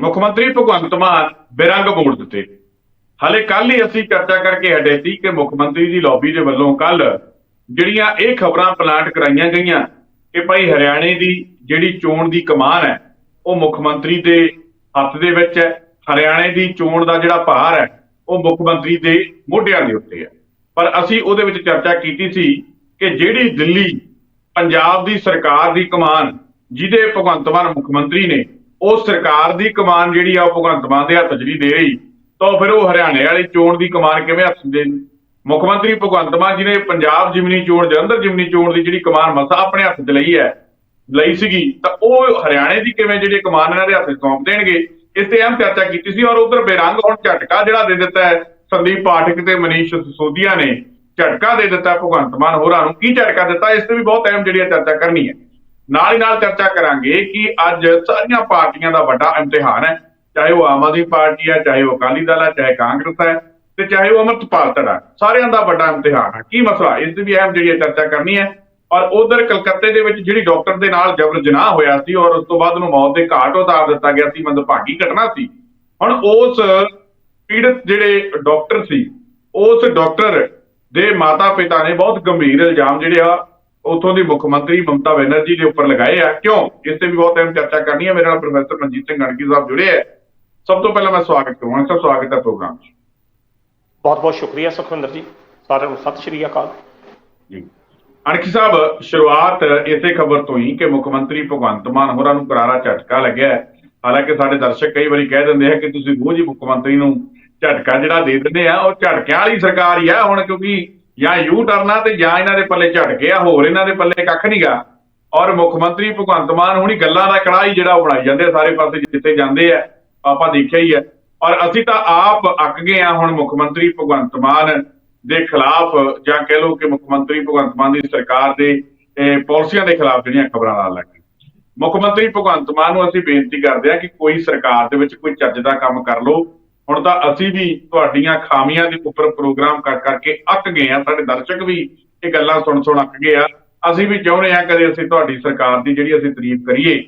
ਮੁੱਖ ਮੰਤਰੀ ਭਗਵੰਤ ਮਾਨ ਬੇਰੰਗ ਮੋੜ ਦਿੱਤੇ। ਹਾਲੇ ਕੱਲ ਹੀ ਅਸੀਂ ਚਰਚਾ ਕਰਕੇ ਹਟੇ ਸੀ ਕਿ ਮੁੱਖ ਮੰਤਰੀ ਦੀ ਲੌਬੀ ਦੇ ਵੱਲੋਂ ਕੱਲ ਜਿਹੜੀਆਂ ਇਹ ਖਬਰਾਂ ਪਲਾਂਟ ਕਰਾਈਆਂ ਗਈਆਂ ਕਿ ਭਾਈ ਹਰਿਆਣੇ ਦੀ ਜਿਹੜੀ ਚੋਣ ਦੀ ਕਮਾਨ ਹੈ, ਉਹ ਮੁੱਖ ਮੰਤਰੀ ਦੇ ਹੱਥ ਦੇ ਵਿੱਚ ਹੈ, ਹਰਿਆਣੇ ਦੀ ਚੋਣ ਦਾ ਜਿਹੜਾ ਭਾਰ ਹੈ, ਉਹ ਮੁੱਖ ਮੰਤਰੀ ਦੇ ਮੋਢਿਆਂ ਦੇ ਉੱਤੇ ਹੈ। ਪਰ ਅਸੀਂ ਉਹਦੇ ਵਿੱਚ ਚਰਚਾ ਕੀਤੀ ਸੀ ਕਿ ਜਿਹੜੀ ਦਿੱਲੀ, ਪੰਜਾਬ ਦੀ ਸਰਕਾਰ ਦੀ ਕਮਾਨ, ਜਿਹਦੇ ਭਗਵੰਤ ਮਾਨ ਮੁੱਖ ਮੰਤਰੀ ਨੇ ਉਹ ਸਰਕਾਰ ਦੀ ਕਮਾਨ ਜਿਹੜੀ ਆ ਉਹ ਭਗਵੰਤ ਮਾਨ ਦੇ ਹੱਥ ਜਿਹੜੀ ਦੇ ਰਹੀ, ਤਾਂ ਫਿਰ ਉਹ ਹਰਿਆਣੇ ਵਾਲੀ ਚੋਣ ਦੀ ਕਮਾਨ ਕਿਵੇਂ ਹੱਥ 'ਚ ਦੇ ਮੁੱਖ ਮੰਤਰੀ ਭਗਵੰਤ ਮਾਨ ਜੀ ਨੇ ਪੰਜਾਬ ਜਿਮਨੀ ਚੋਣ, ਜਲੰਧਰ ਜਿਮਨੀ ਚੋਣ ਦੀ ਜਿਹੜੀ ਕਮਾਨ ਮਸਾ ਆਪਣੇ ਹੱਥ 'ਚ ਲਈ ਹੈ, ਲਈ ਸੀਗੀ, ਤਾਂ ਉਹ ਹਰਿਆਣੇ ਦੀ ਕਿਵੇਂ ਜਿਹੜੀ ਕਮਾਨ ਇਹਨਾਂ ਦੇ ਹੱਥ ਸੌਂਪ ਦੇਣਗੇ, ਇਸ ਤੇ ਅਹਿਮ ਚਰਚਾ ਕੀਤੀ ਸੀ ਔਰ ਉਧਰ ਬੇਰੰਗ ਹੁਣ ਝਟਕਾ ਜਿਹੜਾ ਦੇ ਦਿੱਤਾ ਹੈ, ਸੰਦੀਪ ਪਾਠਕ ਤੇ ਮਨੀਸ਼ ਸਿਸੋਦੀਆ ਨੇ ਝਟਕਾ ਦੇ ਦਿੱਤਾ ਭਗਵੰਤ ਮਾਨ ਹੋਰਾਂ ਨੂੰ, ਕੀ ਝਟਕਾ ਦਿੱਤਾ, ਇਸ ਤੇ ਵੀ ਬਹੁਤ ਅਹਿਮ ਜਿਹੜੀ ਹੈ ਚਰਚਾ ਕਰਨੀ ਹੈ। ਨਾਲ ਹੀ ਨਾਲ ਚਰਚਾ ਕਰਾਂਗੇ ਕਿ ਅੱਜ ਸਾਰੀਆਂ ਪਾਰਟੀਆਂ ਦਾ ਵੱਡਾ ਇਮਤਿਹਾਨ ਹੈ। ਚਾਹੇ ਉਹ ਆਮ ਆਦਮੀ ਪਾਰਟੀ ਹੈ, ਚਾਹੇ ਉਹ ਅਕਾਲੀ ਦਲ ਹੈ, ਚਾਹੇ ਕਾਂਗਰਸ ਹੈ ਤੇ ਚਾਹੇ ਉਹ ਅਮਰਤਪਾਲ ਧੜਾ ਹੈ। ਸਾਰਿਆਂ ਦਾ ਵੱਡਾ ਇਮਤਿਹਾਨ ਹੈ। ਕੀ ਮਸਲਾ? ਇਸ ਦੀ ਵੀ ਅਹਿਮ ਜਿਹੜੀ ਹੈ ਚਰਚਾ ਕਰਨੀ ਹੈ। ਔਰ ਉਧਰ ਕਲਕੱਤੇ ਦੇ ਵਿੱਚ ਜਿਹੜੀ ਡਾਕਟਰ ਦੇ ਨਾਲ ਜਬਰ ਜਨਾਹ ਹੋਇਆ ਸੀ ਔਰ ਉਸ ਤੋਂ ਬਾਅਦ ਉਹਨੂੰ ਮੌਤ ਦੇ ਘਾਟ ਉਤਾਰ ਦਿੱਤਾ ਗਿਆ ਸੀ, ਮੰਦਭਾਗੀ ਘਟਨਾ ਸੀ। ਹੁਣ ਉਸ ਪੀੜਤ ਜਿਹੜੇ ਡਾਕਟਰ ਸੀ, ਉਸ ਡਾਕਟਰ ਦੇ ਮਾਤਾ ਪਿਤਾ ਨੇ ਬਹੁਤ ਗੰਭੀਰ ਇਲਜ਼ਾਮ ਜਿਹੜੇ ਆ ਉਥੋਂ ਦੀ ਮੁੱਖ ਮੰਤਰੀ ਮਮਤਾ ਬੈਨਰਜੀ ਦੇ ਉੱਪਰ ਲਗਾਏ ਆ। ਕਿਉਂ? ਇਸ ਤੇ ਵੀ ਬਹੁਤ ਅਹਿਮ ਚਰਚਾ ਕਰਨੀ ਹੈ। ਮੇਰੇ ਨਾਲ ਪ੍ਰੋਫੈਸਰ ਮਨਜੀਤ ਸਿੰਘ ਗੜਗੀ ਸਾਹਿਬ ਜੁੜੇ ਆ। ਸਭ ਤੋਂ ਪਹਿਲਾਂ ਮੈਂ ਸਵਾਗਤ ਕਰੂੰਗਾ। ਸਰ ਸਵਾਗਤ ਹੈ ਪ੍ਰੋਗਰਾਮ 'ਚ। ਬਹੁਤ ਬਹੁਤ ਸ਼ੁਕਰੀਆ ਸੁਖਵਿੰਦਰ ਜੀ। ਸਾਰਿਆਂ ਨੂੰ ਸਤਿ ਸ਼੍ਰੀ ਅਕਾਲ। ਜੀ। ਅਣਖੀ ਸਾਹਿਬ ਸ਼ੁਰੂਆਤ ਇਸੇ ਖਬਰ ਤੋਂ ਹੀ ਕਿ ਮੁੱਖ ਮੰਤਰੀ ਭਗਵੰਤ ਮਾਨ ਹੋਰਾਂ ਨੂੰ ਕਰਾਰਾ ਝਟਕਾ ਲੱਗਿਆ। ਹਾਲਾਂਕਿ ਸਾਡੇ ਦਰਸ਼ਕ ਕਈ ਵਾਰੀ ਕਹਿ ਦਿੰਦੇ ਆ ਕਿ ਤੁਸੀਂ ਰੋਜ਼ ਹੀ ਮੁੱਖ ਮੰਤਰੀ ਨੂੰ ਝਟਕਾ ਜਿਹੜਾ ਦੇ ਦਿੰਦੇ ਆ ਉਹ ਝਟਕਿਆਂ ਵਾਲੀ ਸਰਕਾਰ ਹੀ ਆ ਹੁਣ ਕਿਉਂਕਿ ਜਾਂ ਯੂ ਟਰਨਾ ਤੇ ਜਾਂ ਇਹਨਾਂ ਦੇ ਪੱਲੇ ਝਟਕੇ ਆ ਹੋਰ ਇਹਨਾਂ ਦੇ ਪੱਲੇ ਕੱਖ ਨਹੀਂਗਾ ਔਰ ਮੁੱਖ ਮੰਤਰੀ ਭਗਵੰਤ ਮਾਨ ਹੁਣੀ ਗੱਲਾਂ ਦਾ ਕੜਾਹ ਹੀ ਜਿਹੜਾ ਉਹ ਬਣਾਈ ਜਾਂਦੇ ਆ ਸਾਰੇ ਪਾਸੇ ਜਿੱਥੇ ਜਾਂਦੇ ਆ ਆਪਾਂ ਦੇਖਿਆ ਹੀ ਹੈ ਔਰ ਅਸੀਂ ਤਾਂ ਆਪ ਅੱਕ ਗਏ ਆ ਹੁਣ ਮੁੱਖ ਮੰਤਰੀ ਭਗਵੰਤ ਮਾਨ ਦੇ ਖਿਲਾਫ ਜਾਂ ਕਹਿ ਲਓ ਕਿ ਮੁੱਖ ਮੰਤਰੀ ਭਗਵੰਤ ਮਾਨ ਦੀ ਸਰਕਾਰ ਦੇ ਅਹ, ਪਾਲਿਸੀਆਂ ਦੇ ਖਿਲਾਫ ਜਿਹੜੀਆਂ ਖਬਰਾਂ ਆਉਣ ਲੱਗ ਮੁੱਖ ਮੰਤਰੀ ਭਗਵੰਤ ਮਾਨ ਨੂੰ ਅਸੀਂ ਬੇਨਤੀ ਕਰਦੇ ਹਾਂ ਕਿ ਕੋਈ ਸਰਕਾਰ ਦੇ ਵਿੱਚ ਕੋਈ ਚੱਜ ਦਾ ਕੰਮ ਕਰ ਲਓ ਹੁਣ ਤਾਂ ਅਸੀਂ ਵੀ ਤੁਹਾਡੀਆਂ ਖਾਮੀਆਂ ਦੇ ਉੱਪਰ ਪ੍ਰੋਗਰਾਮ ਕਰ ਕਰਕੇ ਅੱਕ ਗਏ ਆ ਸਾਡੇ ਦਰਸ਼ਕ ਵੀ ਇਹ ਗੱਲਾਂ ਸੁਣ ਸੁਣ ਅੱਕ ਗਏ ਆ। ਅਸੀਂ ਵੀ ਚਾਹੁੰਦੇ ਆ ਕਦੇ ਅਸੀਂ ਤੁਹਾਡੀ ਸਰਕਾਰ ਦੀ ਜਿਹੜੀ ਅਸੀਂ ਤਾਰੀਫ ਕਰੀਏ,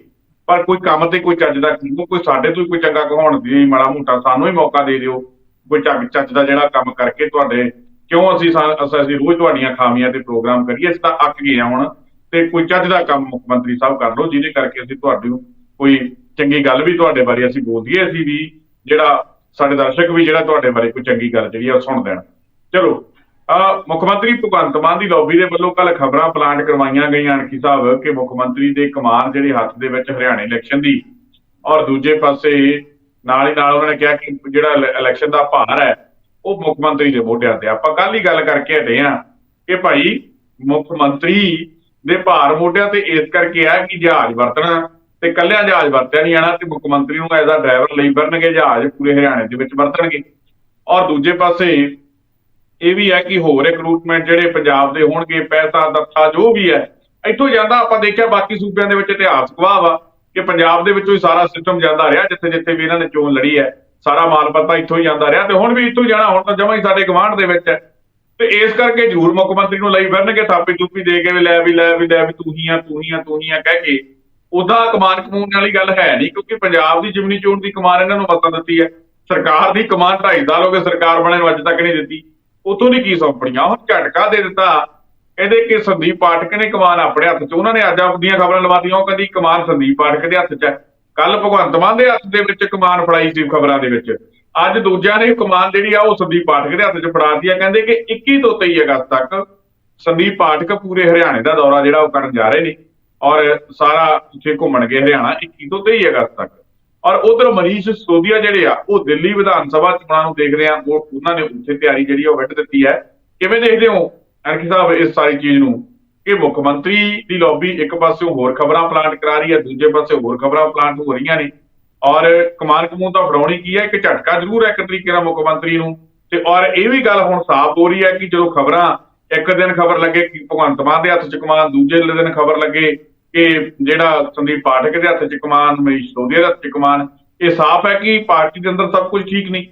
ਪਰ ਕੋਈ ਕੰਮ ਤੇ ਕੋਈ ਚੱਜ ਦਾ ਕਰੋ ਕੋਈ ਸਾਡੇ ਤੋਂ ਹੀ ਕੋਈ ਚੰਗਾ ਕਹਾਉਣ ਦੀ ਮਾੜਾ ਮੋਟਾ ਸਾਨੂੰ ਹੀ ਮੌਕਾ ਦੇ ਦਿਓ। ਕੋਈ ਚੱਜ ਚੱਜ ਦਾ ਜਿਹੜਾ ਕੰਮ ਕਰਕੇ ਤੁਹਾਡੇ ਕਿਉਂ ਅਸੀਂ ਸਾ- ਅਸ- ਅਸੀਂ ਰੋਜ਼ ਤੁਹਾਡੀਆਂ ਖਾਮੀਆਂ ਤੇ ਪ੍ਰੋਗਰਾਮ ਕਰੀਏ, ਅਸੀਂ ਤਾਂ ਅੱਕ ਗਏ ਆ ਹੁਣ। ਤੇ ਕੋਈ ਚੱਜ ਦਾ ਕੰਮ ਮੁੱਖ ਮੰਤਰੀ ਸਾਹਿਬ ਕਰ ਲਓ, ਜਿਹਦੇ ਕਰਕੇ ਅਸੀਂ ਤੁਹਾਡੇ ਕੋਈ ਚੰਗੀ ਗੱਲ ਵੀ ਤੁਹਾਡੇ ਬਾਰੇ ਅਸੀਂ ਬੋਲਦੀਏ ਅਸੀਂ ਵੀ ਜਿਹੜਾ ਸਾਡੇ ਦਰਸ਼ਕ ਵੀ ਜਿਹੜਾ ਤੁਹਾਡੇ ਬਾਰੇ ਕੋਈ ਚੰਗੀ ਗੱਲ ਜਿਹੜੀ ਆ ਸੁਣ ਦੇਣ ਚਲੋ ਅਹ ਮੁੱਖ ਮੰਤਰੀ ਭਗਵੰਤ ਮਾਨ ਦੀ ਲੌਬੀ ਦੇ ਵੱਲੋਂ ਕੱਲ ਖਬਰਾਂ ਪਲਾਂਟ ਕਰਵਾਈਆਂ ਗਈਆਂ, ਅਣਖੀ ਸਾਹਿਬ, ਕਿ ਮੁੱਖ ਮੰਤਰੀ ਦੇ ਕਮਾਨ ਜਿਹੜੇ ਹੱਥ ਦੇ ਵਿੱਚ ਹਰਿਆਣੇ ਇਲੈਕਸ਼ਨ ਦੀ ਔਰ ਦੂਜੇ ਪਾਸੇ ਨਾਲ ਹੀ ਨਾਲ ਉਹਨਾਂ ਨੇ ਕਿਹਾ ਕਿ ਜਿਹੜਾ ਇਲੈਕਸ਼ਨ ਦਾ ਭਾਰ ਹੈ, ਉਹ ਮੁੱਖ ਮੰਤਰੀ ਦੇ ਮੋਢਿਆਂ ਤੇ ਆਪਾਂ ਕੱਲ ਹੀ ਗੱਲ ਕਰਕੇ ਹਟੇ ਆ ਕਿ ਭਾਈ ਮੁੱਖ ਮੰਤਰੀ ਦੇ ਭਾਰ ਮੋਢਿਆਂ ਤੇ ਇਸ ਕਰਕੇ ਆ ਕਿ ਜਹਾਜ਼ ਵਰਤਣਾ ਤੇ ਕੱਲਿਆਂ ਜਹਾਜ਼ ਵਰਤਿਆ ਨਹੀਂ ਜਾਣਾ ਤੇ ਮੁੱਖ ਮੰਤਰੀ ਨੂੰ ਐਜ਼ ਆ ਡਰਾਈਵਰ ਲਈ ਫਿਰਨਗੇ ਜਹਾਜ਼ ਪੂਰੇ ਹਰਿਆਣੇ ਦੇ ਵਿੱਚ ਵਰਤਣਗੇ। ਔਰ ਦੂਜੇ ਪਾਸੇ ਇਹ ਵੀ ਹੈ ਕਿ ਹੋਰ ਰਿਕਰੂਟਮੈਂਟ ਜਿਹੜੇ ਪੰਜਾਬ ਦੇ ਹੋਣਗੇ, ਪੈਸਾ ਦੱਥਾ ਜੋ ਵੀ ਹੈ, ਇੱਥੋਂ ਜਾਂਦਾ ਆਪਾਂ ਦੇਖਿਆ ਬਾਕੀ ਸੂਬਿਆਂ ਦੇ ਵਿੱਚ ਇਤਿਹਾਸ ਗਵਾਹ ਵਾ ਕਿ ਪੰਜਾਬ ਦੇ ਵਿੱਚੋਂ ਹੀ ਸਾਰਾ ਸਿਸਟਮ ਜਾਂਦਾ ਰਿਹਾ ਜਿੱਥੇ ਜਿੱਥੇ ਵੀ ਇਹਨਾਂ ਨੇ ਚੋਣ ਲੜੀ ਹੈ, ਸਾਰਾ ਮਾਲ ਪੱਤਾ ਇੱਥੋਂ ਹੀ ਜਾਂਦਾ ਰਿਹਾ ਤੇ ਹੁਣ ਵੀ ਇੱਥੋਂ ਹੀ ਜਾਣਾ, ਹੁਣ ਤਾਂ ਜਮਾਂ ਹੀ ਸਾਡੇ ਗਵਾਂਢ ਦੇ ਵਿੱਚ ਹੈ। ਤੇ ਇਸ ਕਰਕੇ ਜ਼ਰੂਰ ਮੁੱਖ ਮੰਤਰੀ ਨੂੰ ਲਈ ਫਿਰਨਗੇ ਥਾਪੀ ਟੂਪੀ ਦੇ ਕੇ ਵੀ ਲੈ ਵੀ ਲੈ ਵੀ ਲੈ ਵੀ, ਤੂੰ ਹੀ ਆ, ਤੂੰ ਹੀ ਆ, ਤੂੰ ਹੀ ਆ, ਕਹਿ ਕੇ ਉਹਦਾ ਕਮਾਨ ਕਮੂਨ ਵਾਲੀ ਗੱਲ ਹੈ ਨਹੀਂ, ਕਿਉਂਕਿ ਪੰਜਾਬ ਦੀ ਜਿਮਨੀ ਚੋਣ ਦੀ ਕਮਾਨ ਇਹਨਾਂ ਨੂੰ ਮਤਾਂ ਦਿੱਤੀ ਹੈ। ਸਰਕਾਰ ਦੀ ਕਮਾਨ 2.5 ਸਾਲ ਹੋ ਗਏ ਸਰਕਾਰ ਬਣੇ ਨੂੰ ਅੱਜ ਤੱਕ ਨਹੀਂ ਦਿੱਤੀ। ਉਤੋਂ ਦੀ ਕੀ ਸੌਂਪਣੀਆਂ? ਹੁਣ ਝਟਕਾ ਦੇ ਦਿੱਤਾ। ਇਹਦੇ ਕਿ ਸੰਦੀਪ ਪਾਠਕ ਨੇ ਕਮਾਨ ਆਪਣੇ ਹੱਥ 'ਚ, ਉਹਨਾਂ ਨੇ ਅੱਜ ਆਪਣੀਆਂ ਖਬਰਾਂ ਲਵਾਤੀਆਂ, ਉਹ ਕਹਿੰਦੀ ਕਮਾਨ ਸੰਦੀਪ ਪਾਠਕ ਦੇ ਹੱਥ 'ਚ ਹੈ। ਕੱਲ ਭਗਵੰਤ ਮਾਨ ਦੇ ਹੱਥ ਦੇ ਵਿੱਚ ਕਮਾਨ ਫੜਾਈ ਸੀ ਖਬਰਾਂ ਦੇ ਵਿੱਚ। ਅੱਜ ਦੂਜਿਆਂ ਨੇ ਕਮਾਨ ਜਿਹੜੀ ਆ, ਉਹ ਸੰਦੀਪ ਪਾਠਕ ਦੇ ਹੱਥ 'ਚ ਫੜਾਤੀ ਆ ਕਹਿੰਦੇ ਕਿ 21 ਤੋਂ 23 ਅਗਸਤ ਤੱਕ ਸੰਦੀਪ ਪਾਠਕ ਪੂਰੇ ਹਰਿਆਣੇ ਦਾ ਦੌਰਾ ਜਿਹੜਾ ਉਹ ਕਰਨ ਜਾ ਰਹੇ ਨੇ। ਔਰ ਸਾਰਾ ਉੱਥੇ ਘੁੰਮਣਗੇ ਹਰਿਆਣਾ 21 ਤੋਂ 23 ਅਗਸਤ ਤੱਕ? ਔਰ ਉਧਰ ਮਨੀਸ਼ ਸਿਸੋਦੀਆ ਜਿਹੜੇ ਆ, ਉਹ ਦਿੱਲੀ ਵਿਧਾਨ ਸਭਾ ਚੋਣਾਂ ਨੂੰ ਦੇਖ ਰਹੇ ਆ, ਉਹ ਉਹਨਾਂ ਨੇ ਉੱਥੇ ਤਿਆਰੀ ਜਿਹੜੀ ਉਹ ਵੱਢ ਦਿੱਤੀ ਹੈ। ਕਿਵੇਂ ਦੇਖਦੇ ਹੋ ਅਰਖੀ ਸਾਹਿਬ ਇਸ ਸਾਰੀ ਚੀਜ਼ ਨੂੰ? ਕਿ ਮੁੱਖ ਮੰਤਰੀ ਦੀ ਲੌਬੀ ਇੱਕ ਪਾਸਿਓਂ ਹੋਰ ਖਬਰਾਂ ਪਲਾਂਟ ਕਰਾ ਰਹੀ ਹੈ, ਦੂਜੇ ਪਾਸੇ ਹੋਰ ਖਬਰਾਂ ਪਲਾਂਟ ਹੋ ਰਹੀਆਂ ਨੇ। ਔਰ ਕਮਾਨ ਕਮੂਨ ਤਾਂ ਫੜਾਉਣੀ ਕੀ ਹੈ, ਇੱਕ ਝਟਕਾ ਜ਼ਰੂਰ ਹੈ ਇੱਕ ਤਰੀਕੇ ਨਾਲ ਮੁੱਖ ਮੰਤਰੀ ਨੂੰ। ਤੇ ਔਰ ਇਹ ਵੀ ਗੱਲ ਹੁਣ ਸਾਫ਼ ਹੋ ਰਹੀ ਹੈ ਕਿ ਜਦੋਂ ਖਬਰਾਂ ਇੱਕ ਦਿਨ ਖਬਰ ਲੱਗੇ, ਕਿ ਭਗਵੰਤ ਮਾਨ ਦੇ ਹੱਥ 'ਚ ਕਮਾਨ ਦੂਜੇ ਦਿਨ ਖਬਰ ਲੱਗੇ ਕਿ ਜਿਹੜਾ ਸੰਦੀਪ ਪਾਠਕ ਦੇ ਹੱਥ 'ਚ ਕਮਾਨ, ਮਨੀਸ਼ ਸਿਸੋਦੀਆ ਦੇ ਹੱਥ 'ਚ ਕਮਾਨ, ਇਹ ਸਾਫ਼ ਹੈ ਕਿ ਪਾਰਟੀ ਦੇ ਅੰਦਰ ਸਭ ਕੁਝ ਠੀਕ ਨਹੀਂ?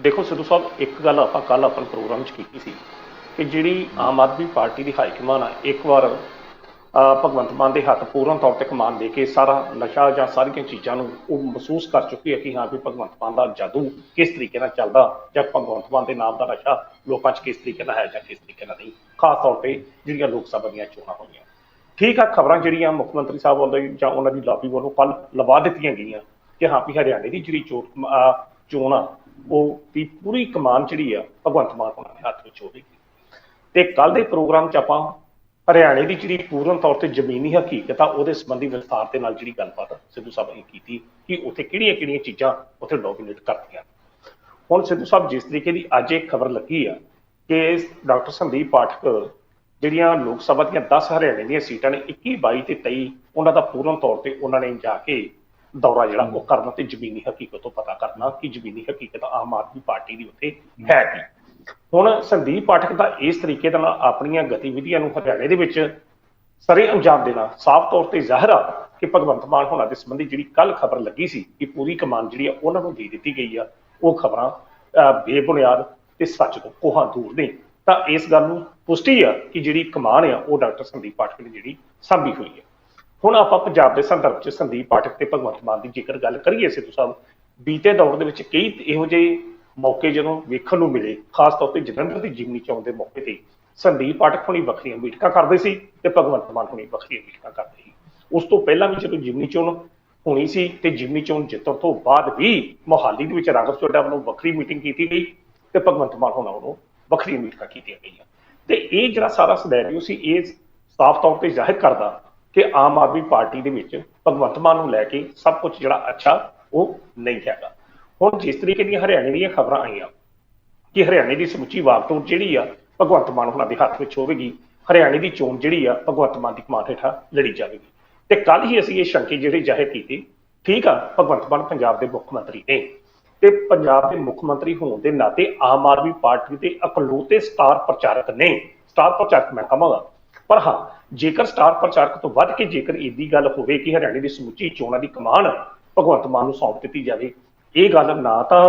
ਦੇਖੋ ਸਿੱਧੂ ਸਾਹਿਬ, ਇੱਕ ਗੱਲ ਆਪਾਂ ਕੱਲ ਆਪਣੇ ਪ੍ਰੋਗਰਾਮ 'ਚ ਕੀਤੀ ਸੀ ਕਿ ਜਿਹੜੀ ਆਮ ਆਦਮੀ ਪਾਰਟੀ ਦੀ ਹਾਈ ਕਮਾਨ ਆ, ਇੱਕ ਵਾਰ ਭਗਵੰਤ ਮਾਨ ਦੇ ਹੱਥ ਪੂਰਨ ਤੌਰ ਤੇ ਕਮਾਨ ਦੇ ਕੇ ਸਾਰਾ ਨਸ਼ਾ ਜਾਂ ਸਾਰੀਆਂ ਚੀਜ਼ਾਂ ਨੂੰ ਉਹ ਮਹਿਸੂਸ ਕਰ ਚੁੱਕੀ ਹੈ ਕਿ ਹਾਂ ਵੀ ਭਗਵੰਤ ਮਾਨ ਦਾ ਜਾਦੂ ਕਿਸ ਤਰੀਕੇ ਨਾਲ ਚੱਲਦਾ ਜਾਂ ਭਗਵੰਤ ਮਾਨ ਦੇ ਨਾਮ ਦਾ ਨਸ਼ਾ ਲੋਕਾਂ 'ਚ ਕਿਸ ਤਰੀਕੇ ਨਾਲ ਹੈ ਜਾਂ ਕਿਸ ਤਰੀਕੇ ਨਾਲ ਨਹੀਂ। ਖਾਸ ਤੌਰ ਤੇ ਜਿਹੜੀਆਂ ਲੋਕ ਸਭਾ ਦੀਆਂ ਚੋਣਾਂ ਹੋਈਆਂ। ਠੀਕ ਆ, ਖਬਰਾਂ ਜਿਹੜੀਆਂ ਮੁੱਖ ਮੰਤਰੀ ਸਾਹਿਬ ਵੱਲੋਂ ਜਾਂ ਉਹਨਾਂ ਦੀ ਲਾਬੀ ਵੱਲੋਂ ਕੱਲ ਲਵਾ ਦਿੱਤੀਆਂ ਗਈਆਂ ਕਿ ਹਾਂ ਵੀ ਹਰਿਆਣੇ ਦੀ ਜਿਹੜੀ ਚੋਣ, ਅਹ ਚੋਣ ਆ, ਉਹ ਦੀ ਪੂਰੀ ਕਮਾਨ ਜਿਹੜੀ ਆ ਭਗਵੰਤ ਮਾਨ ਉਹਨਾਂ ਦੇ ਹੱਥ ਵਿੱਚ ਹੋਵੇਗੀ। ਤੇ ਕੱਲ ਦੇ ਪ੍ਰੋਗਰਾਮ 'ਚ ਆਪਾਂ ਹਰਿਆਣੇ ਦੀ ਜਿਹੜੀ ਪੂਰਨ ਤੌਰ ਤੇ ਜ਼ਮੀਨੀ ਹਕੀਕਤ ਆ, ਉਹਦੇ ਸੰਬੰਧੀ ਵਿਸਥਾਰ ਦੇ ਨਾਲ ਜਿਹੜੀ ਗੱਲਬਾਤ ਸਿੱਧੂ ਸਾਹਿਬ ਨੇ ਕੀਤੀ ਕਿ ਉੱਥੇ ਕਿਹੜੀਆਂ-ਕਿਹੜੀਆਂ ਚੀਜ਼ਾਂ ਉੱਥੇ ਡੋਮੀਨੇਟ ਕਰਦੀਆਂ ਹੁਣ ਸਿੱਧੂ ਸਾਹਿਬ ਜਿਸ ਤਰੀਕੇ ਦੀ ਅੱਜ ਇੱਕ ਖਬਰ ਲੱਗੀ ਆ ਕਿ ਡਾਕਟਰ ਸੰਦੀਪ ਪਾਠਕ ਜਿਹੜੀਆਂ ਲੋਕ ਸਭਾ ਦੀਆਂ 10 ਹਰਿਆਣੇ ਦੀਆਂ ਸੀਟਾਂ ਨੇ 21 22 ਤੇ 23 ਉਹਨਾਂ ਦਾ ਪੂਰਨ ਤੌਰ ਤੇ ਉਹਨਾਂ ਨੇ ਜਾ ਕੇ ਦੌਰਾ ਜਿਹੜਾ ਉਹ ਕਰਨਾ ਤੇ ਜ਼ਮੀਨੀ ਹਕੀਕਤ ਤੋਂ ਪਤਾ ਕਰਨਾ ਕਿ ਜ਼ਮੀਨੀ ਹਕੀਕਤ ਆਮ ਆਦਮੀ ਪਾਰਟੀ ਦੀ ਉੱਥੇ ਹੈ ਕੀ। ਹੁਣ ਸੰਦੀਪ ਪਾਠਕ ਦਾ ਇਸ ਤਰੀਕੇ ਦੇ ਨਾਲ ਆਪਣੀਆਂ ਗਤੀਵਿਧੀਆਂ ਨੂੰ ਹਰਿਆਣੇ ਦੇ ਵਿੱਚ ਸਰੇ ਅੰਜਾਮ ਦੇਣਾ ਸਾਫ਼ ਤੌਰ ਤੇ ਜ਼ਾਹਿਰ ਆ ਕਿ ਭਗਵੰਤ ਮਾਨ ਹੋਣਾ ਦੇ ਸੰਬੰਧੀ ਜਿਹੜੀ ਕੱਲ ਖਬਰ ਲੱਗੀ ਸੀ ਕਿ ਪੂਰੀ ਕਮਾਨ ਜਿਹੜੀ ਆ ਉਹਨਾਂ ਨੂੰ ਦੇ ਦਿੱਤੀ ਗਈ ਆ, ਉਹ ਖਬਰਾਂ ਬੇਬੁਨਿਆਦ ਤੇ ਸੱਚ ਤੋਂ ਕੋਹਾਂ ਦੂਰ ਨੇ। ਤਾਂ ਇਸ ਗੱਲ ਨੂੰ ਪੁਸ਼ਟੀ ਆ ਕਿ ਜਿਹੜੀ ਕਮਾਨ ਆ, ਉਹ ਡਾਕਟਰ ਸੰਦੀਪ ਪਾਠਕ ਨੇ ਜਿਹੜੀ ਸਾਂਭੀ ਹੋਈ ਹੈ ਹੁਣ ਆਪਾਂ ਪੰਜਾਬ ਦੇ ਸੰਦਰਭ 'ਚ ਸੰਦੀਪ ਪਾਠਕ ਤੇ ਭਗਵੰਤ ਮਾਨ ਦੀ ਜੇਕਰ ਗੱਲ ਕਰੀਏ ਸਿੱਧੂ ਸਾਹਿਬ, ਬੀਤੇ ਦੌਰ ਦੇ ਵਿੱਚ ਕਈ ਇਹੋ ਜਿਹੇ ਮੌਕੇ ਜਦੋਂ ਵੇਖਣ ਨੂੰ ਮਿਲੇ, ਖਾਸ ਤੌਰ ਤੇ ਜਲੰਧਰ ਦੀ ਜਿਮਨੀ ਚੌਂਕ ਦੇ ਮੌਕੇ ਤੇ, ਸੰਦੀਪ ਪਾਠਕ ਹੋਣੀ ਵੱਖਰੀਆਂ ਮੀਟਿੰਗਾਂ ਕਰਦੇ ਸੀ ਤੇ ਭਗਵੰਤ ਮਾਨ ਹੋਣੀ ਵੱਖਰੀਆਂ ਮੀਟਿੰਗਾਂ ਕਰਦੇ ਸੀ। ਉਸ ਤੋਂ ਪਹਿਲਾਂ ਵੀ ਜਦੋਂ ਜਿਮਨੀ ਚੋਣ ਹੋਣੀ ਸੀ ਤੇ ਜਿਮਨੀ ਚੋਣ ਜਿੱਤਣ ਤੋਂ ਬਾਅਦ ਵੀ ਮੋਹਾਲੀ ਦੇ ਵਿੱਚ ਰਾਘਵ ਚੋਡਾ ਵੱਲੋਂ ਵੱਖਰੀ ਮੀਟਿੰਗ ਕੀਤੀ ਗਈ ਤੇ ਭਗਵੰਤ ਮਾਨ ਹੋਣਾ ਵੱਲੋਂ ਵੱਖਰੀਆਂ ਮੀਟਿੰਗਾਂ ਕੀਤੀਆਂ ਗਈਆਂ। ਤੇ ਇਹ ਜਿਹੜਾ ਸਾਰਾ ਸਿਨੈਰੀਓ ਸੀ, ਇਹ ਸਾਫ਼ ਤੌਰ ਤੇ ਜ਼ਾਹਿਰ ਕਰਦਾ ਕਿ ਆਮ ਆਦਮੀ ਪਾਰਟੀ ਦੇ ਵਿੱਚ ਭਗਵੰਤ ਮਾਨ ਨੂੰ ਲੈ ਕੇ ਸਭ ਕੁਝ ਜਿਹੜਾ ਅੱਛਾ ਉਹ ਨਹੀਂ ਹੈਗਾ। ਹੁਣ ਜਿਸ ਤਰੀਕੇ ਦੀਆਂ ਹਰਿਆਣੇ ਦੀਆਂ ਖਬਰਾਂ ਆਈਆਂ, ਕਿ ਹਰਿਆਣੇ ਦੀ ਸਮੁੱਚੀ ਵਾਗਡੋਰ ਜਿਹੜੀ ਆ, ਭਗਵੰਤ ਮਾਨ ਹੁਣਾਂ ਦੇ ਹੱਥ ਵਿੱਚ ਹੋਵੇਗੀ, ਹਰਿਆਣੇ ਦੀ ਚੋਣ ਜਿਹੜੀ ਆ, ਭਗਵੰਤ ਮਾਨ ਦੀ ਕਮਾਂਡ ਹੇਠਾਂ ਲੜੀ ਜਾਵੇਗੀ। ਤੇ ਕੱਲ ਹੀ ਅਸੀਂ ਇਹ ਸ਼ੰਕੇ ਜਿਹੜੇ ਜ਼ਾਹਿਰ ਕੀਤੇ, ਠੀਕ ਆ, ਭਗਵੰਤ ਮਾਨ ਪੰਜਾਬ ਦੇ ਮੁੱਖ ਮੰਤਰੀ ਨੇ। ਤੇ ਪੰਜਾਬ ਦੇ ਮੁੱਖ ਮੰਤਰੀ ਹੋਣ ਦੇ ਨਾਤੇ ਆਮ ਆਦਮੀ ਪਾਰਟੀ ਦੇ ਇਕਲੌਤੇ ਸਟਾਰ ਪ੍ਰਚਾਰਕ ਨੇ, ਸਟਾਰ ਪ੍ਰਚਾਰਕ ਮੈਂ ਕਹਾਂਗਾ, ਪਰ ਹਾਂ, ਜੇਕਰ ਸਟਾਰ ਪ੍ਰਚਾਰਕ ਤੋਂ ਵੱਧ ਕੇ ਜੇਕਰ ਇਹਦੀ ਗੱਲ ਹੋਵੇ ਕਿ ਹਰਿਆਣੇ ਦੀ ਸਮੁੱਚੀ ਚੋਣਾਂ ਦੀ ਕਮਾਨ ਭਗਵੰਤ ਮਾਨ ਨੂੰ ਸੌਂਪ ਦਿੱਤੀ ਜਾਵੇ ਇਹ ਗੱਲ ਨਾ ਤਾਂ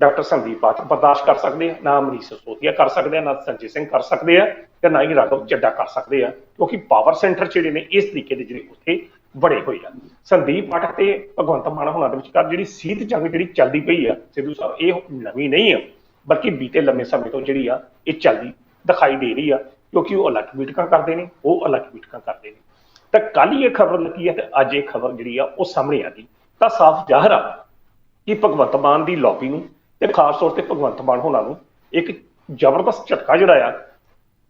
ਡਾਕਟਰ ਸੰਦੀਪ ਪਾਠਕ ਬਰਦਾਸ਼ਤ ਕਰ ਸਕਦੇ ਆ, ਨਾ ਮਨੀਸ਼ ਸੋਤੀਆ ਕਰ ਸਕਦੇ ਆ, ਨਾ ਸੰਜੇ ਸਿੰਘ ਕਰ ਸਕਦੇ ਆ ਤੇ ਨਾ ਹੀ ਰਾਘਵ ਚੱਡਾ ਕਰ ਸਕਦੇ ਆ, ਕਿਉਂਕਿ ਪਾਵਰ ਸੈਂਟਰ ਜਿਹੜੇ ਨੇ ਇਸ ਤਰੀਕੇ ਦੇ ਜਿਹੜੇ ਉੱਥੇ ਬੜੇ ਹੋਏ ਆ। ਸੰਦੀਪ ਪਾਠਕ ਤੇ ਭਗਵੰਤ ਮਾਨ ਹੋਣਾ ਦੇ ਵਿਚਕਾਰ ਜਿਹੜੀ ਸੀਤ ਜੰਗ ਜਿਹੜੀ ਚੱਲਦੀ ਪਈ ਆ, ਸਿੱਧੂ ਸਾਹਿਬ, ਇਹ ਨਵੀਂ ਨਹੀਂ ਆ, ਬਲਕਿ ਬੀਤੇ ਲੰਮੇ ਸਮੇਂ ਤੋਂ ਜਿਹੜੀ ਆ, ਇਹ ਚੱਲਦੀ ਦਿਖਾਈ ਦੇ ਰਹੀ ਆ, ਕਿਉਂਕਿ ਉਹ ਅਲੱਗ ਮੀਟਿੰਗਾਂ ਕਰਦੇ ਨੇ, ਉਹ ਅਲੱਗ ਮੀਟਿੰਗਾਂ ਕਰਦੇ ਨੇ। ਤਾਂ ਕੱਲ ਹੀ ਇਹ ਖਬਰ ਲੱਗੀ ਹੈ ਤੇ ਅੱਜ ਇਹ ਖਬਰ ਜਿਹੜੀ ਆ, ਉਹ ਸਾਹਮਣੇ ਆ ਗਈ। ਤਾਂ ਸਾਫ਼ ਜ਼ਾਹਰ ਆ ਕਿ ਭਗਵੰਤ ਮਾਨ ਦੀ ਲੌਬੀ ਨੂੰ ਤੇ ਖਾਸ ਤੌਰ ਤੇ ਭਗਵੰਤ ਮਾਨ ਹੋਣਾ ਨੂੰ ਇੱਕ ਜ਼ਬਰਦਸਤ ਝਟਕਾ ਜਿਹੜਾ ਆ,